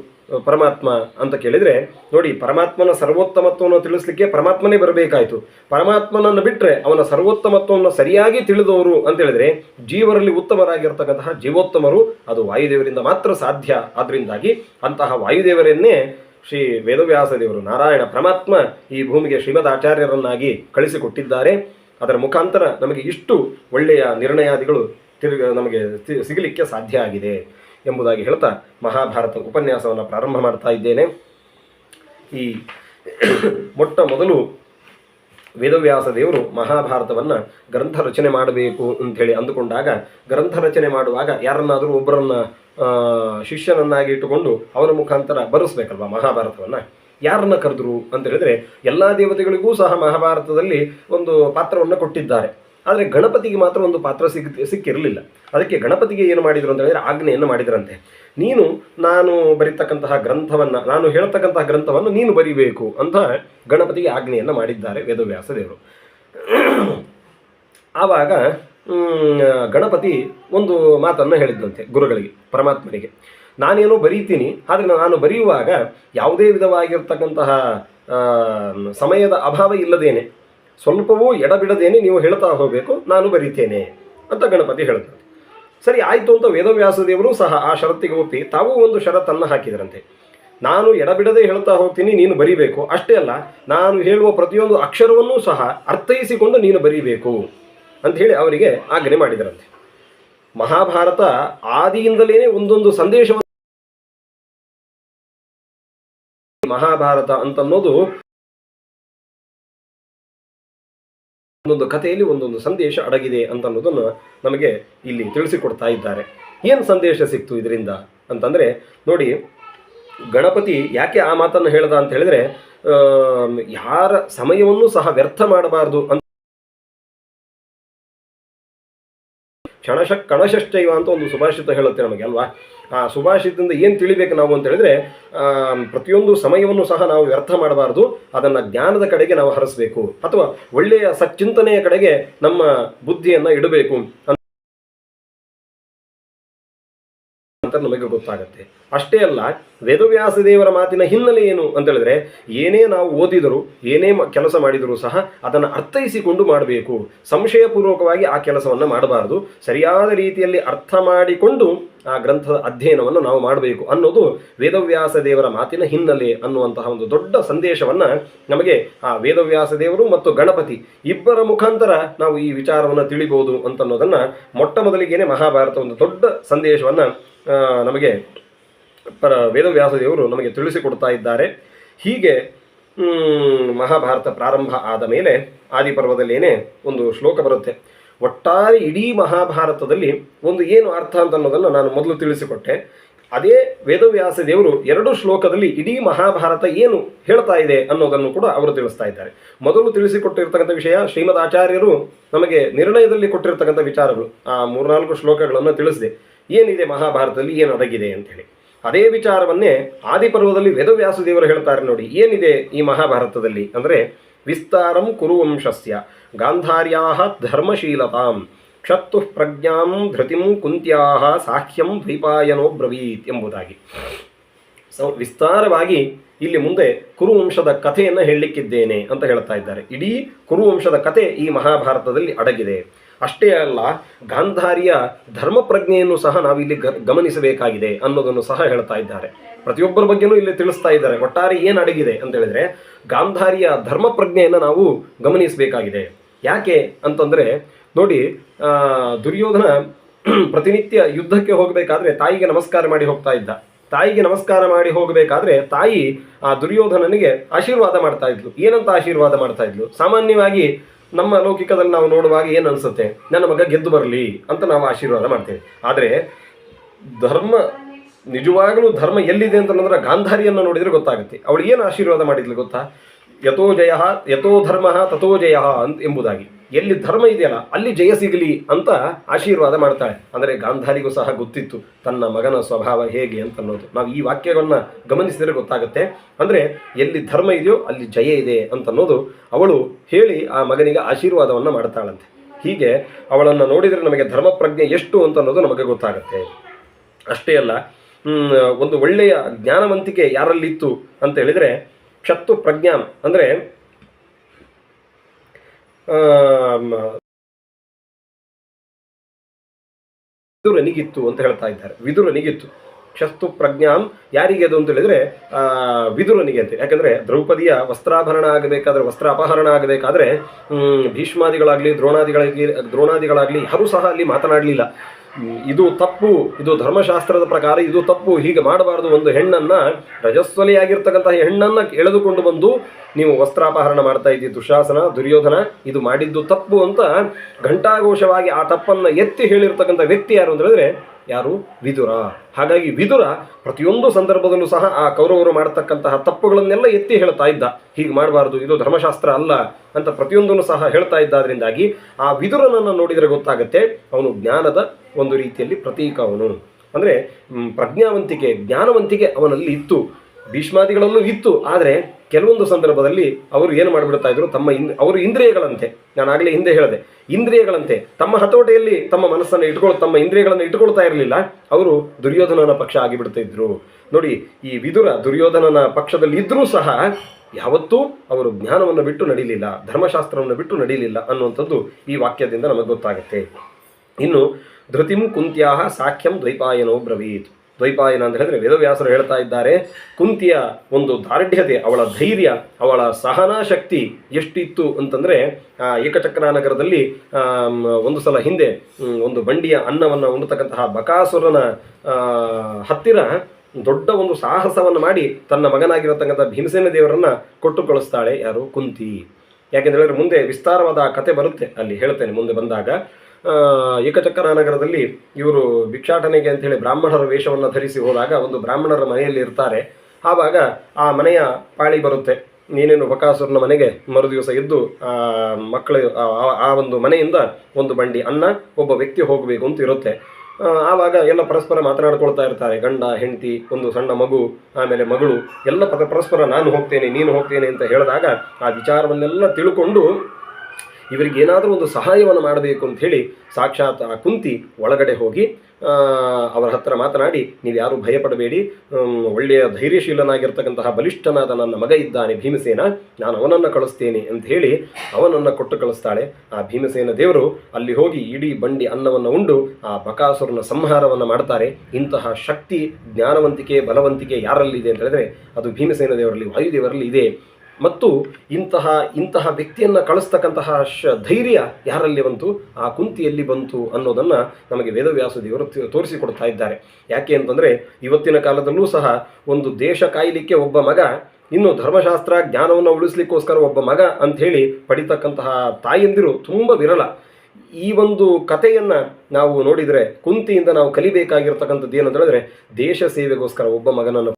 ಪರಮಾತ್ಮ ಅಂತ ಕೇಳಿದರೆ, ನೋಡಿ, ಪರಮಾತ್ಮನ ಸರ್ವೋತ್ತಮತ್ವವನ್ನು ತಿಳಿಸ್ಲಿಕ್ಕೆ ಪರಮಾತ್ಮನೇ ಬರಬೇಕಾಯಿತು. ಪರಮಾತ್ಮನನ್ನು ಬಿಟ್ಟರೆ ಅವನ ಸರ್ವೋತ್ತಮತ್ವವನ್ನು ಸರಿಯಾಗಿ ತಿಳಿದವರು ಅಂತ ಹೇಳಿದ್ರೆ, ಜೀವರಲ್ಲಿ ಉತ್ತಮರಾಗಿರ್ತಕ್ಕಂತಹ ಜೀವೋತ್ತಮರು ಅದು ವಾಯುದೇವರಿಂದ ಮಾತ್ರ ಸಾಧ್ಯ. ಆದ್ರಿಂದಾಗಿ ಅಂತಹ ವಾಯುದೇವರನ್ನೇ ಶ್ರೀ ವೇದವ್ಯಾಸ ದೇವರು ನಾರಾಯಣ ಪರಮಾತ್ಮ ಈ ಭೂಮಿಗೆ ಶ್ರೀಮದ್ ಆಚಾರ್ಯರನ್ನಾಗಿ ಕಳಿಸಿಕೊಟ್ಟಿದ್ದಾರೆ. ಅದರ ಮುಖಾಂತರ ನಮಗೆ ಇಷ್ಟು ಒಳ್ಳೆಯ ನಿರ್ಣಯಾದಿಗಳು ತಿರುಗ ನಮಗೆ ಸಿಗಲಿಕ್ಕೆ ಸಾಧ್ಯ ಆಗಿದೆ. ಎಂಬುದಾಗಿ ಹೇಳ್ತಾ ಮಹಾಭಾರತ ಉಪನ್ಯಾಸವನ್ನು ಪ್ರಾರಂಭ ಮಾಡ್ತಾ ಇದ್ದೇನೆ. ಈ ಮೊಟ್ಟ ಮೊದಲು ವೇದವ್ಯಾಸ ದೇವರು ಮಹಾಭಾರತವನ್ನು ಗ್ರಂಥ ರಚನೆ ಮಾಡಬೇಕು ಅಂಥೇಳಿ ಅಂದುಕೊಂಡಾಗ, ಗ್ರಂಥ ರಚನೆ ಮಾಡುವಾಗ ಯಾರನ್ನಾದರೂ ಒಬ್ಬರನ್ನ ಶಿಷ್ಯನನ್ನಾಗಿ ಇಟ್ಟುಕೊಂಡು ಅವರ ಮುಖಾಂತರ ಬರೆಸ್ಬೇಕಲ್ವಾ ಮಹಾಭಾರತವನ್ನು? ಯಾರನ್ನ ಕರೆದ್ರು ಅಂತ ಹೇಳಿದ್ರೆ ಎಲ್ಲ ದೇವತೆಗಳಿಗೂ ಸಹ ಮಹಾಭಾರತದಲ್ಲಿ ಒಂದು ಪಾತ್ರವನ್ನು ಕೊಟ್ಟಿದ್ದಾರೆ. ಆದರೆ ಗಣಪತಿಗೆ ಮಾತ್ರ ಒಂದು ಪಾತ್ರ ಸಿಗ್ ಸಿಕ್ಕಿರಲಿಲ್ಲ. ಅದಕ್ಕೆ ಗಣಪತಿಗೆ ಏನು ಮಾಡಿದ್ರು ಅಂತ ಹೇಳಿದರೆ ಆಜ್ಞೆಯನ್ನು ಮಾಡಿದ್ರಂತೆ. ನೀನು, ನಾನು ಬರೀತಕ್ಕಂತಹ ಗ್ರಂಥವನ್ನು, ನಾನು ಹೇಳ್ತಕ್ಕಂತಹ ಗ್ರಂಥವನ್ನು ನೀನು ಬರಿಬೇಕು ಅಂತ ಗಣಪತಿಗೆ ಆಜ್ಞೆಯನ್ನು ಮಾಡಿದ್ದಾರೆ ವೇದವ್ಯಾಸ ದೇವರು ಆವಾಗ ಗಣಪತಿ ಒಂದು ಮಾತನ್ನು ಹೇಳಿದ್ದಂತೆ ಗುರುಗಳಿಗೆ, ಪರಮಾತ್ಮನಿಗೆ. ನಾನೇನೋ ಬರೀತೀನಿ, ಆದರೆ ನಾನು ಬರೆಯುವಾಗ ಯಾವುದೇ ವಿಧವಾಗಿರ್ತಕ್ಕಂತಹ ಸಮಯದ ಅಭಾವ ಇಲ್ಲದೇನೆ ಸ್ವಲ್ಪವೂ ಎಡಬಿಡದೇನೆ ನೀವು ಹೇಳ್ತಾ ಹೋಗಬೇಕು, ನಾನು ಬರೀತೇನೆ ಅಂತ ಗಣಪತಿ ಹೇಳ್ತಾರೆ ಸರಿ, ಆಯಿತು ಅಂತ ವೇದವ್ಯಾಸ ದೇವರು ಸಹ ಆ ಷರತ್ತಿಗೆ ಒಪ್ಪಿ ತಾವೂ ಒಂದು ಷರತ್ತನ್ನು ಹಾಕಿದರಂತೆ. ನಾನು ಎಡಬಿಡದೆ ಹೇಳ್ತಾ ಹೋಗ್ತೀನಿ, ನೀನು ಬರೀಬೇಕು. ಅಷ್ಟೇ ಅಲ್ಲ, ನಾನು ಹೇಳುವ ಪ್ರತಿಯೊಂದು ಅಕ್ಷರವನ್ನೂ ಸಹ ಅರ್ಥೈಸಿಕೊಂಡು ನೀನು ಬರೀಬೇಕು ಅಂತ ಹೇಳಿ ಅವರಿಗೆ ಆಜ್ಞೆ ಮಾಡಿದರಂತೆ. ಮಹಾಭಾರತ ಆದಿಯಿಂದಲೇ ಒಂದೊಂದು ಸಂದೇಶವನ್ನು ಮಹಾಭಾರತ ಅಂತನ್ನೋದು ಒಂದೊಂದು ಕಥೆಯಲ್ಲಿ ಒಂದೊಂದು ಸಂದೇಶ ಅಡಗಿದೆ ಅಂತ ಅನ್ನೋದನ್ನು ನಮಗೆ ಇಲ್ಲಿ ತಿಳಿಸಿಕೊಡ್ತಾ ಇದ್ದಾರೆ. ಏನು ಸಂದೇಶ ಸಿಕ್ತು ಇದರಿಂದ ಅಂತಂದರೆ, ನೋಡಿ, ಗಣಪತಿ ಯಾಕೆ ಆ ಮಾತನ್ನು ಹೇಳ್ದ ಅಂತ ಹೇಳಿದ್ರೆ ಯಾರ ಸಮಯವನ್ನು ಸಹ ವ್ಯರ್ಥ ಮಾಡಬಾರ್ದು ಅಂತ ಕ್ಷಣಶ ಕಣಶಶ್ಚೈವ ಅಂತ ಒಂದು ಸುಭಾಷಿತ ಹೇಳುತ್ತೆ ನಮಗೆ, ಅಲ್ವಾ? ಆ ಸುಭಾಷಿತದಿಂದ ಏನು ತಿಳಿಬೇಕು ನಾವು ಅಂತ ಹೇಳಿದ್ರೆ ಪ್ರತಿಯೊಂದು ಸಮಯವನ್ನು ಸಹ ನಾವು ವ್ಯರ್ಥ ಮಾಡಬಾರದು, ಅದನ್ನು ಜ್ಞಾನದ ಕಡೆಗೆ ನಾವು ಹರಿಸಬೇಕು, ಅಥವಾ ಒಳ್ಳೆಯ ಸಚ್ಚಿಂತನೆಯ ಕಡೆಗೆ ನಮ್ಮ ಬುದ್ಧಿಯನ್ನು ಇಡಬೇಕು ಅಂತ ನಮಗೆ ಗೊತ್ತಾಗುತ್ತೆ. ಅಷ್ಟೇ ಅಲ್ಲ, ವೇದವ್ಯಾಸ ದೇವರ ಮಾತಿನ ಹಿನ್ನೆಲೆ ಏನು ಅಂತ ಹೇಳಿದ್ರೆ, ಏನೇ ನಾವು ಓದಿದರೂ, ಏನೇ ಕೆಲಸ ಮಾಡಿದರೂ ಸಹ ಅದನ್ನು ಅರ್ಥೈಸಿಕೊಂಡು ಮಾಡಬೇಕು. ಸಂಶಯಪೂರ್ವಕವಾಗಿ ಆ ಕೆಲಸವನ್ನು ಮಾಡಬಾರದು. ಸರಿಯಾದ ರೀತಿಯಲ್ಲಿ ಅರ್ಥ ಮಾಡಿಕೊಂಡು ಆ ಗ್ರಂಥದ ಅಧ್ಯಯನವನ್ನು ನಾವು ಮಾಡಬೇಕು ಅನ್ನೋದು ವೇದವ್ಯಾಸ ದೇವರ ಮಾತಿನ ಹಿನ್ನೆಲೆ ಅನ್ನುವಂತಹ ಒಂದು ದೊಡ್ಡ ಸಂದೇಶವನ್ನು ನಮಗೆ ಆ ವೇದವ್ಯಾಸ ದೇವರು ಮತ್ತು ಗಣಪತಿ ಇಬ್ಬರ ಮುಖಾಂತರ ನಾವು ಈ ವಿಚಾರವನ್ನು ತಿಳಿಬಹುದು ಅಂತನ್ನೋದನ್ನು ಮೊಟ್ಟ ಮೊದಲಿಗೇನೆ ಮಹಾಭಾರತ ಒಂದು ದೊಡ್ಡ ಸಂದೇಶವನ್ನು ನಮಗೆ ಪರ ವೇದವ್ಯಾಸ ದೇವರು ನಮಗೆ ತಿಳಿಸಿಕೊಡ್ತಾ ಇದ್ದಾರೆ. ಹೀಗೆ ಮಹಾಭಾರತ ಪ್ರಾರಂಭ ಆದ ಮೇಲೆ ಆದಿಪರ್ವದಲ್ಲೇನೆ ಒಂದು ಶ್ಲೋಕ ಬರುತ್ತೆ. ಒಟ್ಟಾರೆ ಇಡೀ ಮಹಾಭಾರತದಲ್ಲಿ ಒಂದು ಏನು ಅರ್ಥ ಅಂತ ಅನ್ನೋದನ್ನು ನಾನು ಮೊದಲು ತಿಳಿಸಿಕೊಟ್ಟೆ. ಅದೇ ವೇದವ್ಯಾಸ ದೇವರು ಎರಡು ಶ್ಲೋಕದಲ್ಲಿ ಇಡೀ ಮಹಾಭಾರತ ಏನು ಹೇಳ್ತಾ ಇದೆ ಅನ್ನೋದನ್ನು ಕೂಡ ಅವರು ತಿಳಿಸ್ತಾ ಇದ್ದಾರೆ. ಮೊದಲು ತಿಳಿಸಿಕೊಟ್ಟಿರ್ತಕ್ಕಂಥ ವಿಷಯ ಶ್ರೀಮದ್ ಆಚಾರ್ಯರು ನಮಗೆ ನಿರ್ಣಯದಲ್ಲಿ ಕೊಟ್ಟಿರ್ತಕ್ಕಂಥ ವಿಚಾರಗಳು. ಆ ಮೂರ್ನಾಲ್ಕು ಶ್ಲೋಕಗಳನ್ನು ತಿಳಿಸಿದೆ. ಏನಿದೆ ಮಹಾಭಾರತದಲ್ಲಿ, ಏನು ಅಡಗಿದೆ ಅಂತೇಳಿ ಅದೇ ವಿಚಾರವನ್ನೇ ಆದಿಪರ್ವದಲ್ಲಿ ವೇದವ್ಯಾಸ ದೇವರು ಹೇಳ್ತಾರೆ ನೋಡಿ, ಏನಿದೆ ಈ ಮಹಾಭಾರತದಲ್ಲಿ? ಅಂದರೆ, ವಿಸ್ತಾರಂ ಕುರುವಂಶಸ್ಯ ಗಾಂಧಾರ್ಯಾ ಧರ್ಮಶೀಲತಾಂ ಕ್ಷತ್ತು ಪ್ರಜ್ಞಾಂ ಧೃತಿಂ ಕುಂತ್ಯಾ ಸಾಹ್ಯಂ ದ್ವೈಪಾಯನೋ ಬ್ರವೀತ್ ಎಂಬುದಾಗಿ. ಸೊ, ವಿಸ್ತಾರವಾಗಿ ಇಲ್ಲಿ ಮುಂದೆ ಕುರುವಂಶದ ಕಥೆಯನ್ನು ಹೇಳಲಿಕ್ಕಿದ್ದೇನೆ ಅಂತ ಹೇಳ್ತಾ ಇದ್ದಾರೆ. ಇಡೀ ಕುರುವಂಶದ ಕಥೆ ಈ ಮಹಾಭಾರತದಲ್ಲಿ ಅಡಗಿದೆ. ಅಷ್ಟೇ ಅಲ್ಲ, ಗಾಂಧಾರಿಯ ಧರ್ಮ ಪ್ರಜ್ಞೆಯನ್ನು ಸಹ ನಾವಿಲ್ಲಿ ಗಮನಿಸಬೇಕಾಗಿದೆ ಅನ್ನೋದನ್ನು ಸಹ ಹೇಳ್ತಾ ಇದ್ದಾರೆ. ಪ್ರತಿಯೊಬ್ಬರ ಬಗ್ಗೆನೂ ಇಲ್ಲಿ ತಿಳಿಸ್ತಾ ಇದ್ದಾರೆ. ಒಟ್ಟಾರೆ ಏನು ಅಡಗಿದೆ ಅಂತ ಹೇಳಿದ್ರೆ, ಗಾಂಧಾರಿಯ ಧರ್ಮ ಪ್ರಜ್ಞೆಯನ್ನು ನಾವು ಗಮನಿಸಬೇಕಾಗಿದೆ. ಯಾಕೆ ಅಂತಂದ್ರೆ, ನೋಡಿ ದುರ್ಯೋಧನ *clears throat* ಪ್ರತಿನಿತ್ಯ ಯುದ್ಧಕ್ಕೆ ಹೋಗಬೇಕಾದ್ರೆ ತಾಯಿಗೆ ನಮಸ್ಕಾರ ಮಾಡಿ ಹೋಗ್ತಾ ಇದ್ದ. ತಾಯಿಗೆ ನಮಸ್ಕಾರ ಮಾಡಿ ಹೋಗಬೇಕಾದ್ರೆ ತಾಯಿ ಆ ದುರ್ಯೋಧನನಿಗೆ ಆಶೀರ್ವಾದ ಮಾಡ್ತಾ ಇದ್ಲು. ಏನಂತ ಆಶೀರ್ವಾದ ಮಾಡ್ತಾ ಇದ್ಲು? ಸಾಮಾನ್ಯವಾಗಿ ನಮ್ಮ ಲೌಕಿಕದಲ್ಲಿ ನಾವು ನೋಡುವಾಗ ಏನು ಅನಿಸುತ್ತೆ? ನನ್ನ ಮಗ ಗೆದ್ದು ಬರಲಿ ಅಂತ ನಾವು ಆಶೀರ್ವಾದ ಮಾಡ್ತೇವೆ. ಆದರೆ ಧರ್ಮ, ನಿಜವಾಗಲೂ ಧರ್ಮ ಎಲ್ಲಿದೆ ಅಂತ ಅನ್ನೋದ್ರ ಗಾಂಧಾರಿಯನ್ನು ನೋಡಿದರೆ ಗೊತ್ತಾಗುತ್ತೆ. ಅವಳು ಏನು ಆಶೀರ್ವಾದ ಮಾಡಿದ್ಲು ಗೊತ್ತಾ? ಯಥೋ ಜಯ ಯಥೋ ಧರ್ಮ ತಥೋ ಜಯ ಅಂತ ಎಂಬುದಾಗಿ. ಎಲ್ಲಿ ಧರ್ಮ ಇದೆಯಲ್ಲ, ಅಲ್ಲಿ ಜಯ ಸಿಗಲಿ ಅಂತ ಆಶೀರ್ವಾದ ಮಾಡ್ತಾಳೆ. ಅಂದರೆ ಗಾಂಧಾರಿಗೂ ಸಹ ಗೊತ್ತಿತ್ತು, ತನ್ನ ಮಗನ ಸ್ವಭಾವ ಹೇಗೆ ಅಂತ ಅನ್ನೋದು ನಾವು ಈ ವಾಕ್ಯವನ್ನು ಗಮನಿಸಿದರೆ ಗೊತ್ತಾಗುತ್ತೆ. ಅಂದರೆ ಎಲ್ಲಿ ಧರ್ಮ ಇದೆಯೋ ಅಲ್ಲಿ ಜಯ ಇದೆ ಅಂತ ಅನ್ನೋದು ಅವಳು ಹೇಳಿ ಆ ಮಗನಿಗೆ ಆಶೀರ್ವಾದವನ್ನು ಮಾಡ್ತಾಳಂತೆ. ಹೀಗೆ ಅವಳನ್ನು ನೋಡಿದರೆ ನಮಗೆ ಧರ್ಮ ಪ್ರಜ್ಞೆ ಎಷ್ಟು ಅಂತ ಅನ್ನೋದು ನಮಗೆ ಗೊತ್ತಾಗುತ್ತೆ. ಅಷ್ಟೇ ಅಲ್ಲ ಒಂದು ಒಳ್ಳೆಯ ಜ್ಞಾನವಂತಿಕೆ ಯಾರಲ್ಲಿತ್ತು ಅಂತ ಹೇಳಿದರೆ ಕ್ಷತ್ತು ಪ್ರಜ್ಞಾನ ಅಂದರೆ ವಿದುರನಿಗಿತ್ತು ಅಂತ ಹೇಳ್ತಾ ಇದ್ದಾರೆ. ವಿದುರನಿಗಿತ್ತು ಶಸ್ತು ಪ್ರಜ್ಞಾಂ ಯಾರಿಗೆ ಅದು ಅಂತ ಹೇಳಿದ್ರೆ ಆ, ವಿದುರನಿಗೆ ಅಂತ. ಯಾಕಂದ್ರೆ ದ್ರೌಪದಿಯ ವಸ್ತ್ರಾಭರಣ ಆಗಬೇಕಾದ್ರೆ ವಸ್ತ್ರ ಅಪಹರಣ ಆಗಬೇಕಾದ್ರೆ ಭೀಷ್ಮಾದಿಗಳಾಗ್ಲಿ ದ್ರೋಣಾದಿಗಳಾಗಿ ದ್ರೋಣಾದಿಗಳಾಗ್ಲಿ ಯಾರೂ ಸಹ ಅಲ್ಲಿ ಮಾತನಾಡಲಿಲ್ಲ. ಇದು ತಪ್ಪು, ಇದು ಧರ್ಮಶಾಸ್ತ್ರದ ಪ್ರಕಾರ ಇದು ತಪ್ಪು, ಹೀಗೆ ಮಾಡಬಾರದು ಒಂದು ಹೆಣ್ಣನ್ನ ರಜಸ್ವಲಿಯಾಗಿರ್ತಕ್ಕಂತಹ ಹೆಣ್ಣನ್ನ ಎಳೆದುಕೊಂಡು ಬಂದು ನೀವು ವಸ್ತ್ರಾಪಹರಣ ಮಾಡ್ತಾ ಇದ್ದೀವಿ ದುಶಾಸನ, ದುರ್ಯೋಧನ, ಇದು ಮಾಡಿದ್ದು ತಪ್ಪು ಅಂತ ಘಂಟಾಘೋಷವಾಗಿ ಆ ತಪ್ಪನ್ನ ಎತ್ತಿ ಹೇಳಿರ್ತಕ್ಕಂಥ ವ್ಯಕ್ತಿ ಯಾರು ಅಂತ ಯಾರು? ವಿದುರ. ಹಾಗಾಗಿ ವಿದುರ ಪ್ರತಿಯೊಂದು ಸಂದರ್ಭದಲ್ಲೂ ಸಹ ಆ ಕೌರವರು ಮಾಡತಕ್ಕಂತಹ ತಪ್ಪುಗಳನ್ನೆಲ್ಲ ಎತ್ತಿ ಹೇಳ್ತಾ ಇದ್ದ. ಹೀಗೆ ಮಾಡಬಾರ್ದು, ಇದು ಧರ್ಮಶಾಸ್ತ್ರ ಅಲ್ಲ ಅಂತ ಪ್ರತಿಯೊಂದನ್ನು ಸಹ ಹೇಳ್ತಾ ಇದ್ದಾದ್ರಿಂದಾಗಿ ಆ ವಿದುರನನ್ನು ನೋಡಿದರೆ ಗೊತ್ತಾಗುತ್ತೆ, ಅವನು ಜ್ಞಾನದ ಒಂದು ರೀತಿಯಲ್ಲಿ ಪ್ರತೀಕ ಅವನು. ಅಂದರೆ ಪ್ರಜ್ಞಾವಂತಿಕೆ, ಜ್ಞಾನವಂತಿಕೆ ಅವನಲ್ಲಿ ಇತ್ತು. ಭೀಷ್ಮಾದಿಗಳಲ್ಲೂ ಇತ್ತು. ಆದರೆ, ಕೆಲವೊಂದು ಸಂದರ್ಭದಲ್ಲಿ ಅವರು ಏನು ಮಾಡಿಬಿಡ್ತಾ ಇದ್ರು? ತಮ್ಮ ಇನ್ ಅವರು ಇಂದ್ರಿಯಗಳಂತೆ. ನಾನು ಆಗಲೇ ಹಿಂದೆ ಹೇಳಿದೆ. ಇಂದ್ರಿಯಗಳಂತೆ. ತಮ್ಮ ಹತೋಟೆಯಲ್ಲಿ ತಮ್ಮ ಮನಸ್ಸನ್ನು ಇಟ್ಕೊಳ್, ತಮ್ಮ ಇಂದ್ರಿಯಗಳನ್ನು ಇಟ್ಕೊಳ್ತಾ ಇರಲಿಲ್ಲ. ಅವರು ದುರ್ಯೋಧನನ ಪಕ್ಷ ಆಗಿಬಿಡ್ತಾ ಇದ್ರು. ನೋಡಿ, ಈ ವಿದುರ ದುರ್ಯೋಧನನ ಪಕ್ಷದಲ್ಲಿ ಇದ್ದರೂ ಸಹ ಯಾವತ್ತೂ ಅವರು ಜ್ಞಾನವನ್ನು ಬಿಟ್ಟು ನಡೀಲಿಲ್ಲ. ಧರ್ಮಶಾಸ್ತ್ರವನ್ನು ಬಿಟ್ಟು ನಡೀಲಿಲ್ಲ ಅನ್ನುವಂಥದ್ದು ಈ ವಾಕ್ಯದಿಂದ ನಮಗೆ ಗೊತ್ತಾಗುತ್ತೆ. ಇನ್ನು ಧೃತಿಂ ಕುಂತ್ಯಾಹ ಸಾಖ್ಯಂ ದ್ವೈಪಾಯನೋ ಬ್ರವೀತ್. ದ್ವೈಪಾಯನ ಅಂತ ಹೇಳಿದ್ರೆ ವೇದವ್ಯಾಸರು ಹೇಳ್ತಾ ಇದ್ದಾರೆ, ಕುಂತಿಯ ಒಂದು ದಾರ್ಢ್ಯತೆ, ಅವಳ ಧೈರ್ಯ, ಅವಳ ಸಹನಾ ಶಕ್ತಿ ಎಷ್ಟಿತ್ತು ಅಂತಂದರೆ ಏಕಚಕ್ರ ನಗರದಲ್ಲಿ ಒಂದು ಸಲ ಹಿಂದೆ ಒಂದು ಬಂಡಿಯ ಅನ್ನವನ್ನು ಉಣ್ಣತಕ್ಕಂತಹ ಬಕಾಸುರನ ಹತ್ತಿರ ದೊಡ್ಡ ಒಂದು ಸಾಹಸವನ್ನು ಮಾಡಿ ತನ್ನ ಮಗನಾಗಿರತಕ್ಕಂಥ ಭೀಮಸೇನ ದೇವರನ್ನ ಕೊಟ್ಟು ಕಳಿಸ್ತಾಳೆ ಯಾರು? ಕುಂತಿ. ಯಾಕೆಂದ್ರೆ ಮುಂದೆ ವಿಸ್ತಾರವಾದ ಆ ಕತೆ ಬರುತ್ತೆ, ಅಲ್ಲಿ ಹೇಳ್ತೇನೆ ಮುಂದೆ ಬಂದಾಗ. ಏಕಚಕ್ರ ನಗರದಲ್ಲಿ ಇವರು ಭಿಕ್ಷಾಟನೆಗೆ ಅಂತ ಹೇಳಿ ಬ್ರಾಹ್ಮಣರ ವೇಷವನ್ನು ಧರಿಸಿ ಹೋದಾಗ ಒಂದು ಬ್ರಾಹ್ಮಣರ ಮನೆಯಲ್ಲಿ ಇರ್ತಾರೆ. ಆವಾಗ ಆ ಮನೆಯ ಪಾಳಿ ಬರುತ್ತೆ. ನೀನೇನು ಬಕಾಸುರನ ಮನೆಗೆ ಮರುದಿವಸ ಎದ್ದು ಆ ಮಕ್ಕಳು, ಆ- ಒಂದು ಮನೆಯಿಂದ ಒಂದು ಬಂಡಿ ಅನ್ನ ಒಬ್ಬ ವ್ಯಕ್ತಿ ಹೋಗಬೇಕು ಅಂತ ಇರುತ್ತೆ. ಆವಾಗ ಎಲ್ಲ ಪರಸ್ಪರ ಮಾತನಾಡ್ಕೊಳ್ತಾ ಇರ್ತಾರೆ. ಗಂಡ, ಹೆಂಡತಿ, ಒಂದು ಸಣ್ಣ ಮಗು, ಆಮೇಲೆ ಮಗಳು, ಎಲ್ಲ ಪರ ಪರಸ್ಪರ ನಾನು ಹೋಗ್ತೇನೆ, ನೀನು ಹೋಗ್ತೇನೆ ಅಂತ ಹೇಳಿದಾಗ ಆ ವಿಚಾರವನ್ನೆಲ್ಲ ತಿಳ್ಕೊಂಡು ಇವರಿಗೆ ಏನಾದರೂ ಒಂದು ಸಹಾಯವನ್ನು ಮಾಡಬೇಕು ಅಂತ ಹೇಳಿ ಸಾಕ್ಷಾತ್ ಆ ಕುಂತಿ ಒಳಗಡೆ ಹೋಗಿ ಅವರ ಹತ್ರ ಮಾತನಾಡಿ, ನೀವು ಯಾರೂ ಭಯಪಡಬೇಡಿ. ಒಳ್ಳೆಯ ಧೈರ್ಯಶೀಲನಾಗಿರ್ತಕ್ಕಂತಹ ಬಲಿಷ್ಠನಾದ ನನ್ನ ಮಗ ಇದ್ದಾನೆ ಭೀಮಸೇನ. ನಾನು ಅವನನ್ನು ಕಳಿಸ್ತೇನೆ ಅಂತ ಹೇಳಿ ಅವನನ್ನು ಕೊಟ್ಟು ಕಳಿಸ್ತಾಳೆ. ಆ ಭೀಮಸೇನ ದೇವರು ಅಲ್ಲಿ ಹೋಗಿ ಇಡೀ ಬಂಡಿ ಅನ್ನವನ್ನು ಉಂಡು ಆ ಬಕಾಸುರನ ಸಂಹಾರವನ್ನು ಮಾಡ್ತಾರೆ. ಇಂತಹ ಶಕ್ತಿ, ಜ್ಞಾನವಂತಿಕೆ, ಬಲವಂತಿಕೆ ಯಾರಲ್ಲಿದೆ ಅಂತ ಹೇಳಿದ್ರೆ ಅದು ಭೀಮಸೇನ ದೇವರಲ್ಲಿ, ವಾಯುದೇವರಲ್ಲಿ ಇದೆ. ಮತ್ತು ಇಂತಹ ಇಂತಹ ವ್ಯಕ್ತಿಯನ್ನು ಕಳಿಸ್ತಕ್ಕಂತಹ ಶ ಧೈರ್ಯ ಯಾರಲ್ಲಿ ಬಂತು? ಆ ಕುಂತಿಯಲ್ಲಿ ಬಂತು ಅನ್ನೋದನ್ನು ನಮಗೆ ವೇದವ್ಯಾಸ ದೇವರು ತೋರಿಸಿಕೊಡ್ತಾ ಇದ್ದಾರೆ. ಯಾಕೆ ಅಂತಂದರೆ ಇವತ್ತಿನ ಕಾಲದಲ್ಲೂ ಸಹ ಒಂದು ದೇಶ ಕಾಯಲಿಕ್ಕೆ ಒಬ್ಬ ಮಗ, ಇನ್ನು ಧರ್ಮಶಾಸ್ತ್ರ ಜ್ಞಾನವನ್ನು ಉಳಿಸ್ಲಿಕ್ಕೋಸ್ಕರ ಒಬ್ಬ ಮಗ ಅಂಥೇಳಿ ಪಡಿತಕ್ಕಂತಹ ತಾಯಂದಿರು ತುಂಬ ವಿರಳ. ಈ ಒಂದು ಕಥೆಯನ್ನು ನಾವು ನೋಡಿದರೆ ಕುಂತಿಯಿಂದ ನಾವು ಕಲಿಬೇಕಾಗಿರ್ತಕ್ಕಂಥದ್ದು ಏನಂತ ಹೇಳಿದ್ರೆ ದೇಶ ಸೇವೆಗೋಸ್ಕರ ಒಬ್ಬ ಮಗನನ್ನು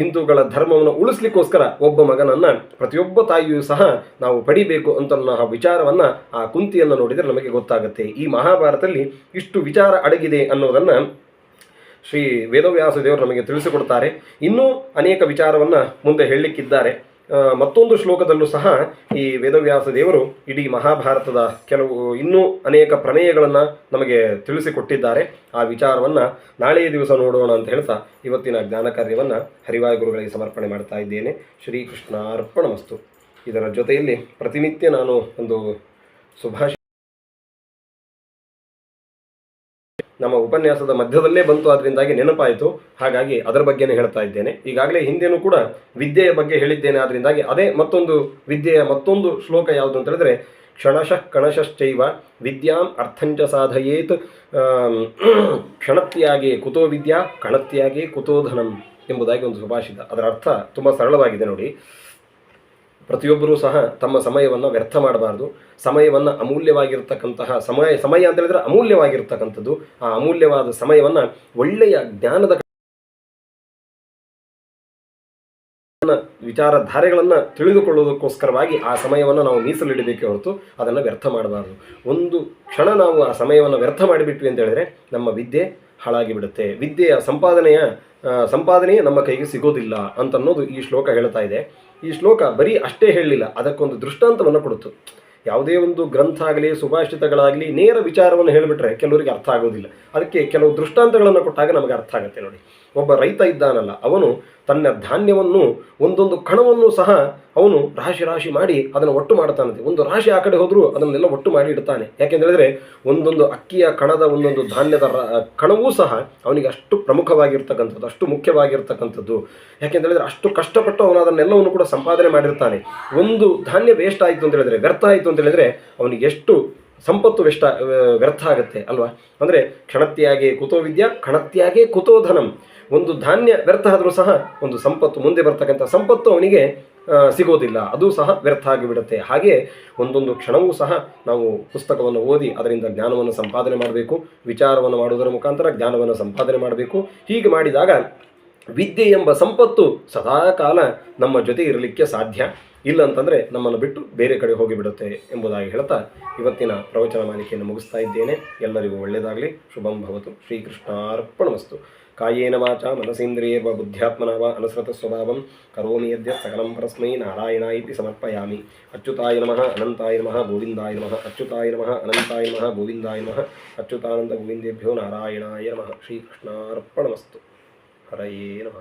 ಹಿಂದೂಗಳ ಧರ್ಮವನ್ನು ಉಳಿಸ್ಲಿಕ್ಕೋಸ್ಕರ ಒಬ್ಬ ಮಗನನ್ನ ಪ್ರತಿಯೊಬ್ಬ ತಾಯಿಯೂ ಸಹ ನಾವು ಪಡಿಬೇಕು ಅಂತ ಆ ವಿಚಾರವನ್ನ ಆ ಕುಂತಿಯನ್ನು ನೋಡಿದರೆ ನಮಗೆ ಗೊತ್ತಾಗುತ್ತೆ. ಈ ಮಹಾಭಾರತದಲ್ಲಿ ಇಷ್ಟು ವಿಚಾರ ಅಡಗಿದೆ ಅನ್ನೋದನ್ನ ಶ್ರೀ ವೇದವ್ಯಾಸ ದೇವರು ನಮಗೆ ತಿಳಿಸಿಕೊಡ್ತಾರೆ. ಇನ್ನೂ ಅನೇಕ ವಿಚಾರವನ್ನ ಮುಂದೆ ಹೇಳಲಿಕ್ಕಿದ್ದಾರೆ. ಮತ್ತೊಂದು ಶ್ಲೋಕದಲ್ಲೂ ಸಹ ಈ ವೇದವ್ಯಾಸ ದೇವರು ಇಡೀ ಮಹಾಭಾರತದ ಕೆಲವು, ಇನ್ನೂ ಅನೇಕ ಪ್ರಮೇಯಗಳನ್ನು ನಮಗೆ ತಿಳಿಸಿಕೊಟ್ಟಿದ್ದಾರೆ. ಆ ವಿಚಾರವನ್ನು ನಾಳೆಯ ದಿವಸ ನೋಡೋಣ ಅಂತ ಹೇಳ್ತಾ ಇವತ್ತಿನ ಜ್ಞಾನ ಕಾರ್ಯವನ್ನು ಹರಿವಾಯ ಗುರುಗಳಿಗೆ ಸಮರ್ಪಣೆ ಮಾಡ್ತಾ ಇದ್ದೇನೆ. ಶ್ರೀಕೃಷ್ಣಾರ್ಪಣಮಸ್ತು. ಇದರ ಜೊತೆಯಲ್ಲಿ ಪ್ರತಿನಿತ್ಯ ನಾನು ಒಂದು ಸುಭಾಷ ನಮ್ಮ ಉಪನ್ಯಾಸದ ಮಧ್ಯದಲ್ಲೇ ಬಂತು ಅದರಿಂದಾಗಿ ನೆನಪಾಯಿತು. ಹಾಗಾಗಿ ಅದರ ಬಗ್ಗೆನೇ ಹೇಳ್ತಾ ಇದ್ದೇನೆ. ಈಗಾಗಲೇ ಹಿಂದೆನೂ ಕೂಡ ವಿದ್ಯೆಯ ಬಗ್ಗೆ ಹೇಳಿದ್ದೇನೆ ಅದರಿಂದಾಗಿ ಅದೇ ಮತ್ತೊಂದು ವಿದ್ಯೆಯ ಮತ್ತೊಂದು ಶ್ಲೋಕ ಯಾವುದು ಅಂತ ಹೇಳಿದ್ರೆ, ಕ್ಷಣಶಃ ಕಣಶಶ್ಚೈವ ವಿದ್ಯಾಂ ಅರ್ಥಂಚ ಸಾಧಯೇತ್ ಕ್ಷಣತ್ಯಾಗಿ ಕುತೋ ವಿದ್ಯಾ, ಕಣತ್ಯಾಗಿ ಕುತೋಧನಂ ಎಂಬುದಾಗಿ ಒಂದು ಸುಭಾಷಿತ. ಅದರ ಅರ್ಥ ತುಂಬ ಸರಳವಾಗಿದೆ ನೋಡಿ. ಪ್ರತಿಯೊಬ್ಬರೂ ಸಹ ತಮ್ಮ ಸಮಯವನ್ನು ವ್ಯರ್ಥ ಮಾಡಬಾರ್ದು. ಸಮಯವನ್ನು ಅಮೂಲ್ಯವಾಗಿರ್ತಕ್ಕಂತಹ ಸಮಯ ಸಮಯ ಅಂತ ಹೇಳಿದ್ರೆ ಅಮೂಲ್ಯವಾಗಿರ್ತಕ್ಕಂಥದ್ದು. ಆ ಅಮೂಲ್ಯವಾದ ಸಮಯವನ್ನು ಒಳ್ಳೆಯ ಜ್ಞಾನದ ವಿಚಾರಧಾರೆಗಳನ್ನು ತಿಳಿದುಕೊಳ್ಳುವುದಕ್ಕೋಸ್ಕರವಾಗಿ ಆ ಸಮಯವನ್ನು ನಾವು ಮೀಸಲಿಡಬೇಕೇ ಹೊರತು ಅದನ್ನು ವ್ಯರ್ಥ ಮಾಡಬಾರ್ದು. ಒಂದು ಕ್ಷಣ ನಾವು ಆ ಸಮಯವನ್ನು ವ್ಯರ್ಥ ಮಾಡಿಬಿಟ್ವಿ ಅಂತ ಹೇಳಿದ್ರೆ ನಮ್ಮ ವಿದ್ಯೆ ಹಾಳಾಗಿ ಬಿಡುತ್ತೆ ವಿದ್ಯೆಯ ಸಂಪಾದನೆಯ ಸಂಪಾದನೆಯೇ ನಮ್ಮ ಕೈಗೆ ಸಿಗೋದಿಲ್ಲ ಅಂತನ್ನೋದು ಈ ಶ್ಲೋಕ ಹೇಳ್ತಾ ಇದೆ. ಈ ಶ್ಲೋಕ ಬರೀ ಅಷ್ಟೇ ಹೇಳಲಿಲ್ಲ, ಅದಕ್ಕೊಂದು ದೃಷ್ಟಾಂತವನ್ನು ಕೊಡ್ತು ಯಾವುದೇ ಒಂದು ಗ್ರಂಥ ಆಗಲಿ, ಸುಭಾಷಿತಗಳಾಗಲಿ, ನೇರ ವಿಚಾರವನ್ನು ಹೇಳಿಬಿಟ್ರೆ ಕೆಲವರಿಗೆ ಅರ್ಥ ಆಗೋದಿಲ್ಲ. ಅದಕ್ಕೆ ಕೆಲವು ದೃಷ್ಟಾಂತಗಳನ್ನು ಕೊಟ್ಟಾಗ ನಮಗೆ ಅರ್ಥ ಆಗುತ್ತೆ ನೋಡಿ. ಒಬ್ಬ ರೈತ ಇದ್ದಾನಲ್ಲ, ಅವನು ತನ್ನ ಧಾನ್ಯವನ್ನು, ಒಂದೊಂದು ಕಣವನ್ನು ಸಹ ಅವನು ರಾಶಿ ರಾಶಿ ಮಾಡಿ ಅದನ್ನು ಒಟ್ಟು ಮಾಡುತ್ತಾನಂತೆ. ಒಂದು ರಾಶಿ ಆ ಕಡೆ ಹೋದರೂ ಅದನ್ನೆಲ್ಲ ಒಟ್ಟು ಮಾಡಿ ಇಡ್ತಾನೆ ಯಾಕೆಂತ ಹೇಳಿದ್ರೆ, ಒಂದೊಂದು ಅಕ್ಕಿಯ ಕಣದ, ಒಂದೊಂದು ಧಾನ್ಯದ ಕಣವೂ ಸಹ ಅವನಿಗೆ ಅಷ್ಟು ಪ್ರಮುಖವಾಗಿರ್ತಕ್ಕಂಥದ್ದು, ಅಷ್ಟು ಮುಖ್ಯವಾಗಿರ್ತಕ್ಕಂಥದ್ದು. ಯಾಕೆಂತ ಹೇಳಿದ್ರೆ, ಅಷ್ಟು ಕಷ್ಟಪಟ್ಟು ಅವನು ಅದನ್ನೆಲ್ಲವನ್ನು ಕೂಡ ಸಂಪಾದನೆ ಮಾಡಿರ್ತಾನೆ. ಒಂದು ಧಾನ್ಯ ವೇಸ್ಟ್ ಆಯಿತು ಅಂತ ಹೇಳಿದ್ರೆ, ವ್ಯರ್ಥ ಆಯಿತು ಅಂತ ಹೇಳಿದ್ರೆ ಅವನಿಗೆ ಎಷ್ಟು ಸಂಪತ್ತು ವ್ಯಷ್ಟ ವ್ಯರ್ಥ ಆಗುತ್ತೆ, ಅಲ್ವಾ? ಅಂದರೆ ಕ್ಷಣತ್ಯಾಗೆ ಕುತೋ ವಿದ್ಯಾ ಕ್ಷಣತ್ಯಾಗೆ ಕುತೋ ಧನಂ ಒಂದು ಧಾನ್ಯ ವ್ಯರ್ಥ ಆದರೂ ಸಹ ಒಂದು ಸಂಪತ್ತು ಮುಂದೆ ಬರ್ತಕ್ಕಂಥ ಸಂಪತ್ತು ಅವನಿಗೆ ಸಿಗೋದಿಲ್ಲ. ಅದು ಸಹ ವ್ಯರ್ಥ ಆಗಿಬಿಡುತ್ತೆ. ಹಾಗೆ ಒಂದೊಂದು ಕ್ಷಣವೂ ಸಹ ನಾವು ಪುಸ್ತಕವನ್ನು ಓದಿ ಅದರಿಂದ ಜ್ಞಾನವನ್ನು ಸಂಪಾದನೆ ಮಾಡಬೇಕು. ವಿಚಾರವನ್ನು ಮಾಡುವುದರ ಮುಖಾಂತರ ಜ್ಞಾನವನ್ನು ಸಂಪಾದನೆ ಮಾಡಬೇಕು. ಹೀಗೆ ಮಾಡಿದಾಗ ವಿದ್ಯೆ ಎಂಬ ಸಂಪತ್ತು ಸದಾಕಾಲ ನಮ್ಮ ಜೊತೆ ಇರಲಿಕ್ಕೆ ಸಾಧ್ಯ. ಇಲ್ಲ ಅಂತಂದರೆ ನಮ್ಮನ್ನು ಬಿಟ್ಟು ಬೇರೆ ಕಡೆ ಹೋಗಿಬಿಡುತ್ತೆ ಎಂಬುದಾಗಿ ಹೇಳ್ತಾ ಇವತ್ತಿನ ಪ್ರವಚನ ಮಾಲಿಕೆಯನ್ನು ಮುಗಿಸ್ತಾ ಇದ್ದೇನೆ. ಎಲ್ಲರಿಗೂ ಒಳ್ಳೆಯದಾಗಲಿ. ಶುಭಂ ಭವತು. ಶ್ರೀಕೃಷ್ಣಾರ್ಪಣಮಸ್ತು. ಕಾಯೇನ కాయేన వాచ మనసేంద్రియర్వ బుద్ధ్యాత్మన వా అనుసృత స్వభావం కరోమి యద్య సకలం పరస్మై నారాయణ ఇది సమర్పయామి. అచ్యుతాయ నమ అనంతాయ నమ గోవిందాయ నమ అచ్యుతాయ నమ అనంతాయ నమ గోవిందాయ నమ అచ్యుతానంద గోవిందేభ్యో నారాయణాయ నమ. శ్రీకృష్ణార్పణమస్తు. హరయే నమ.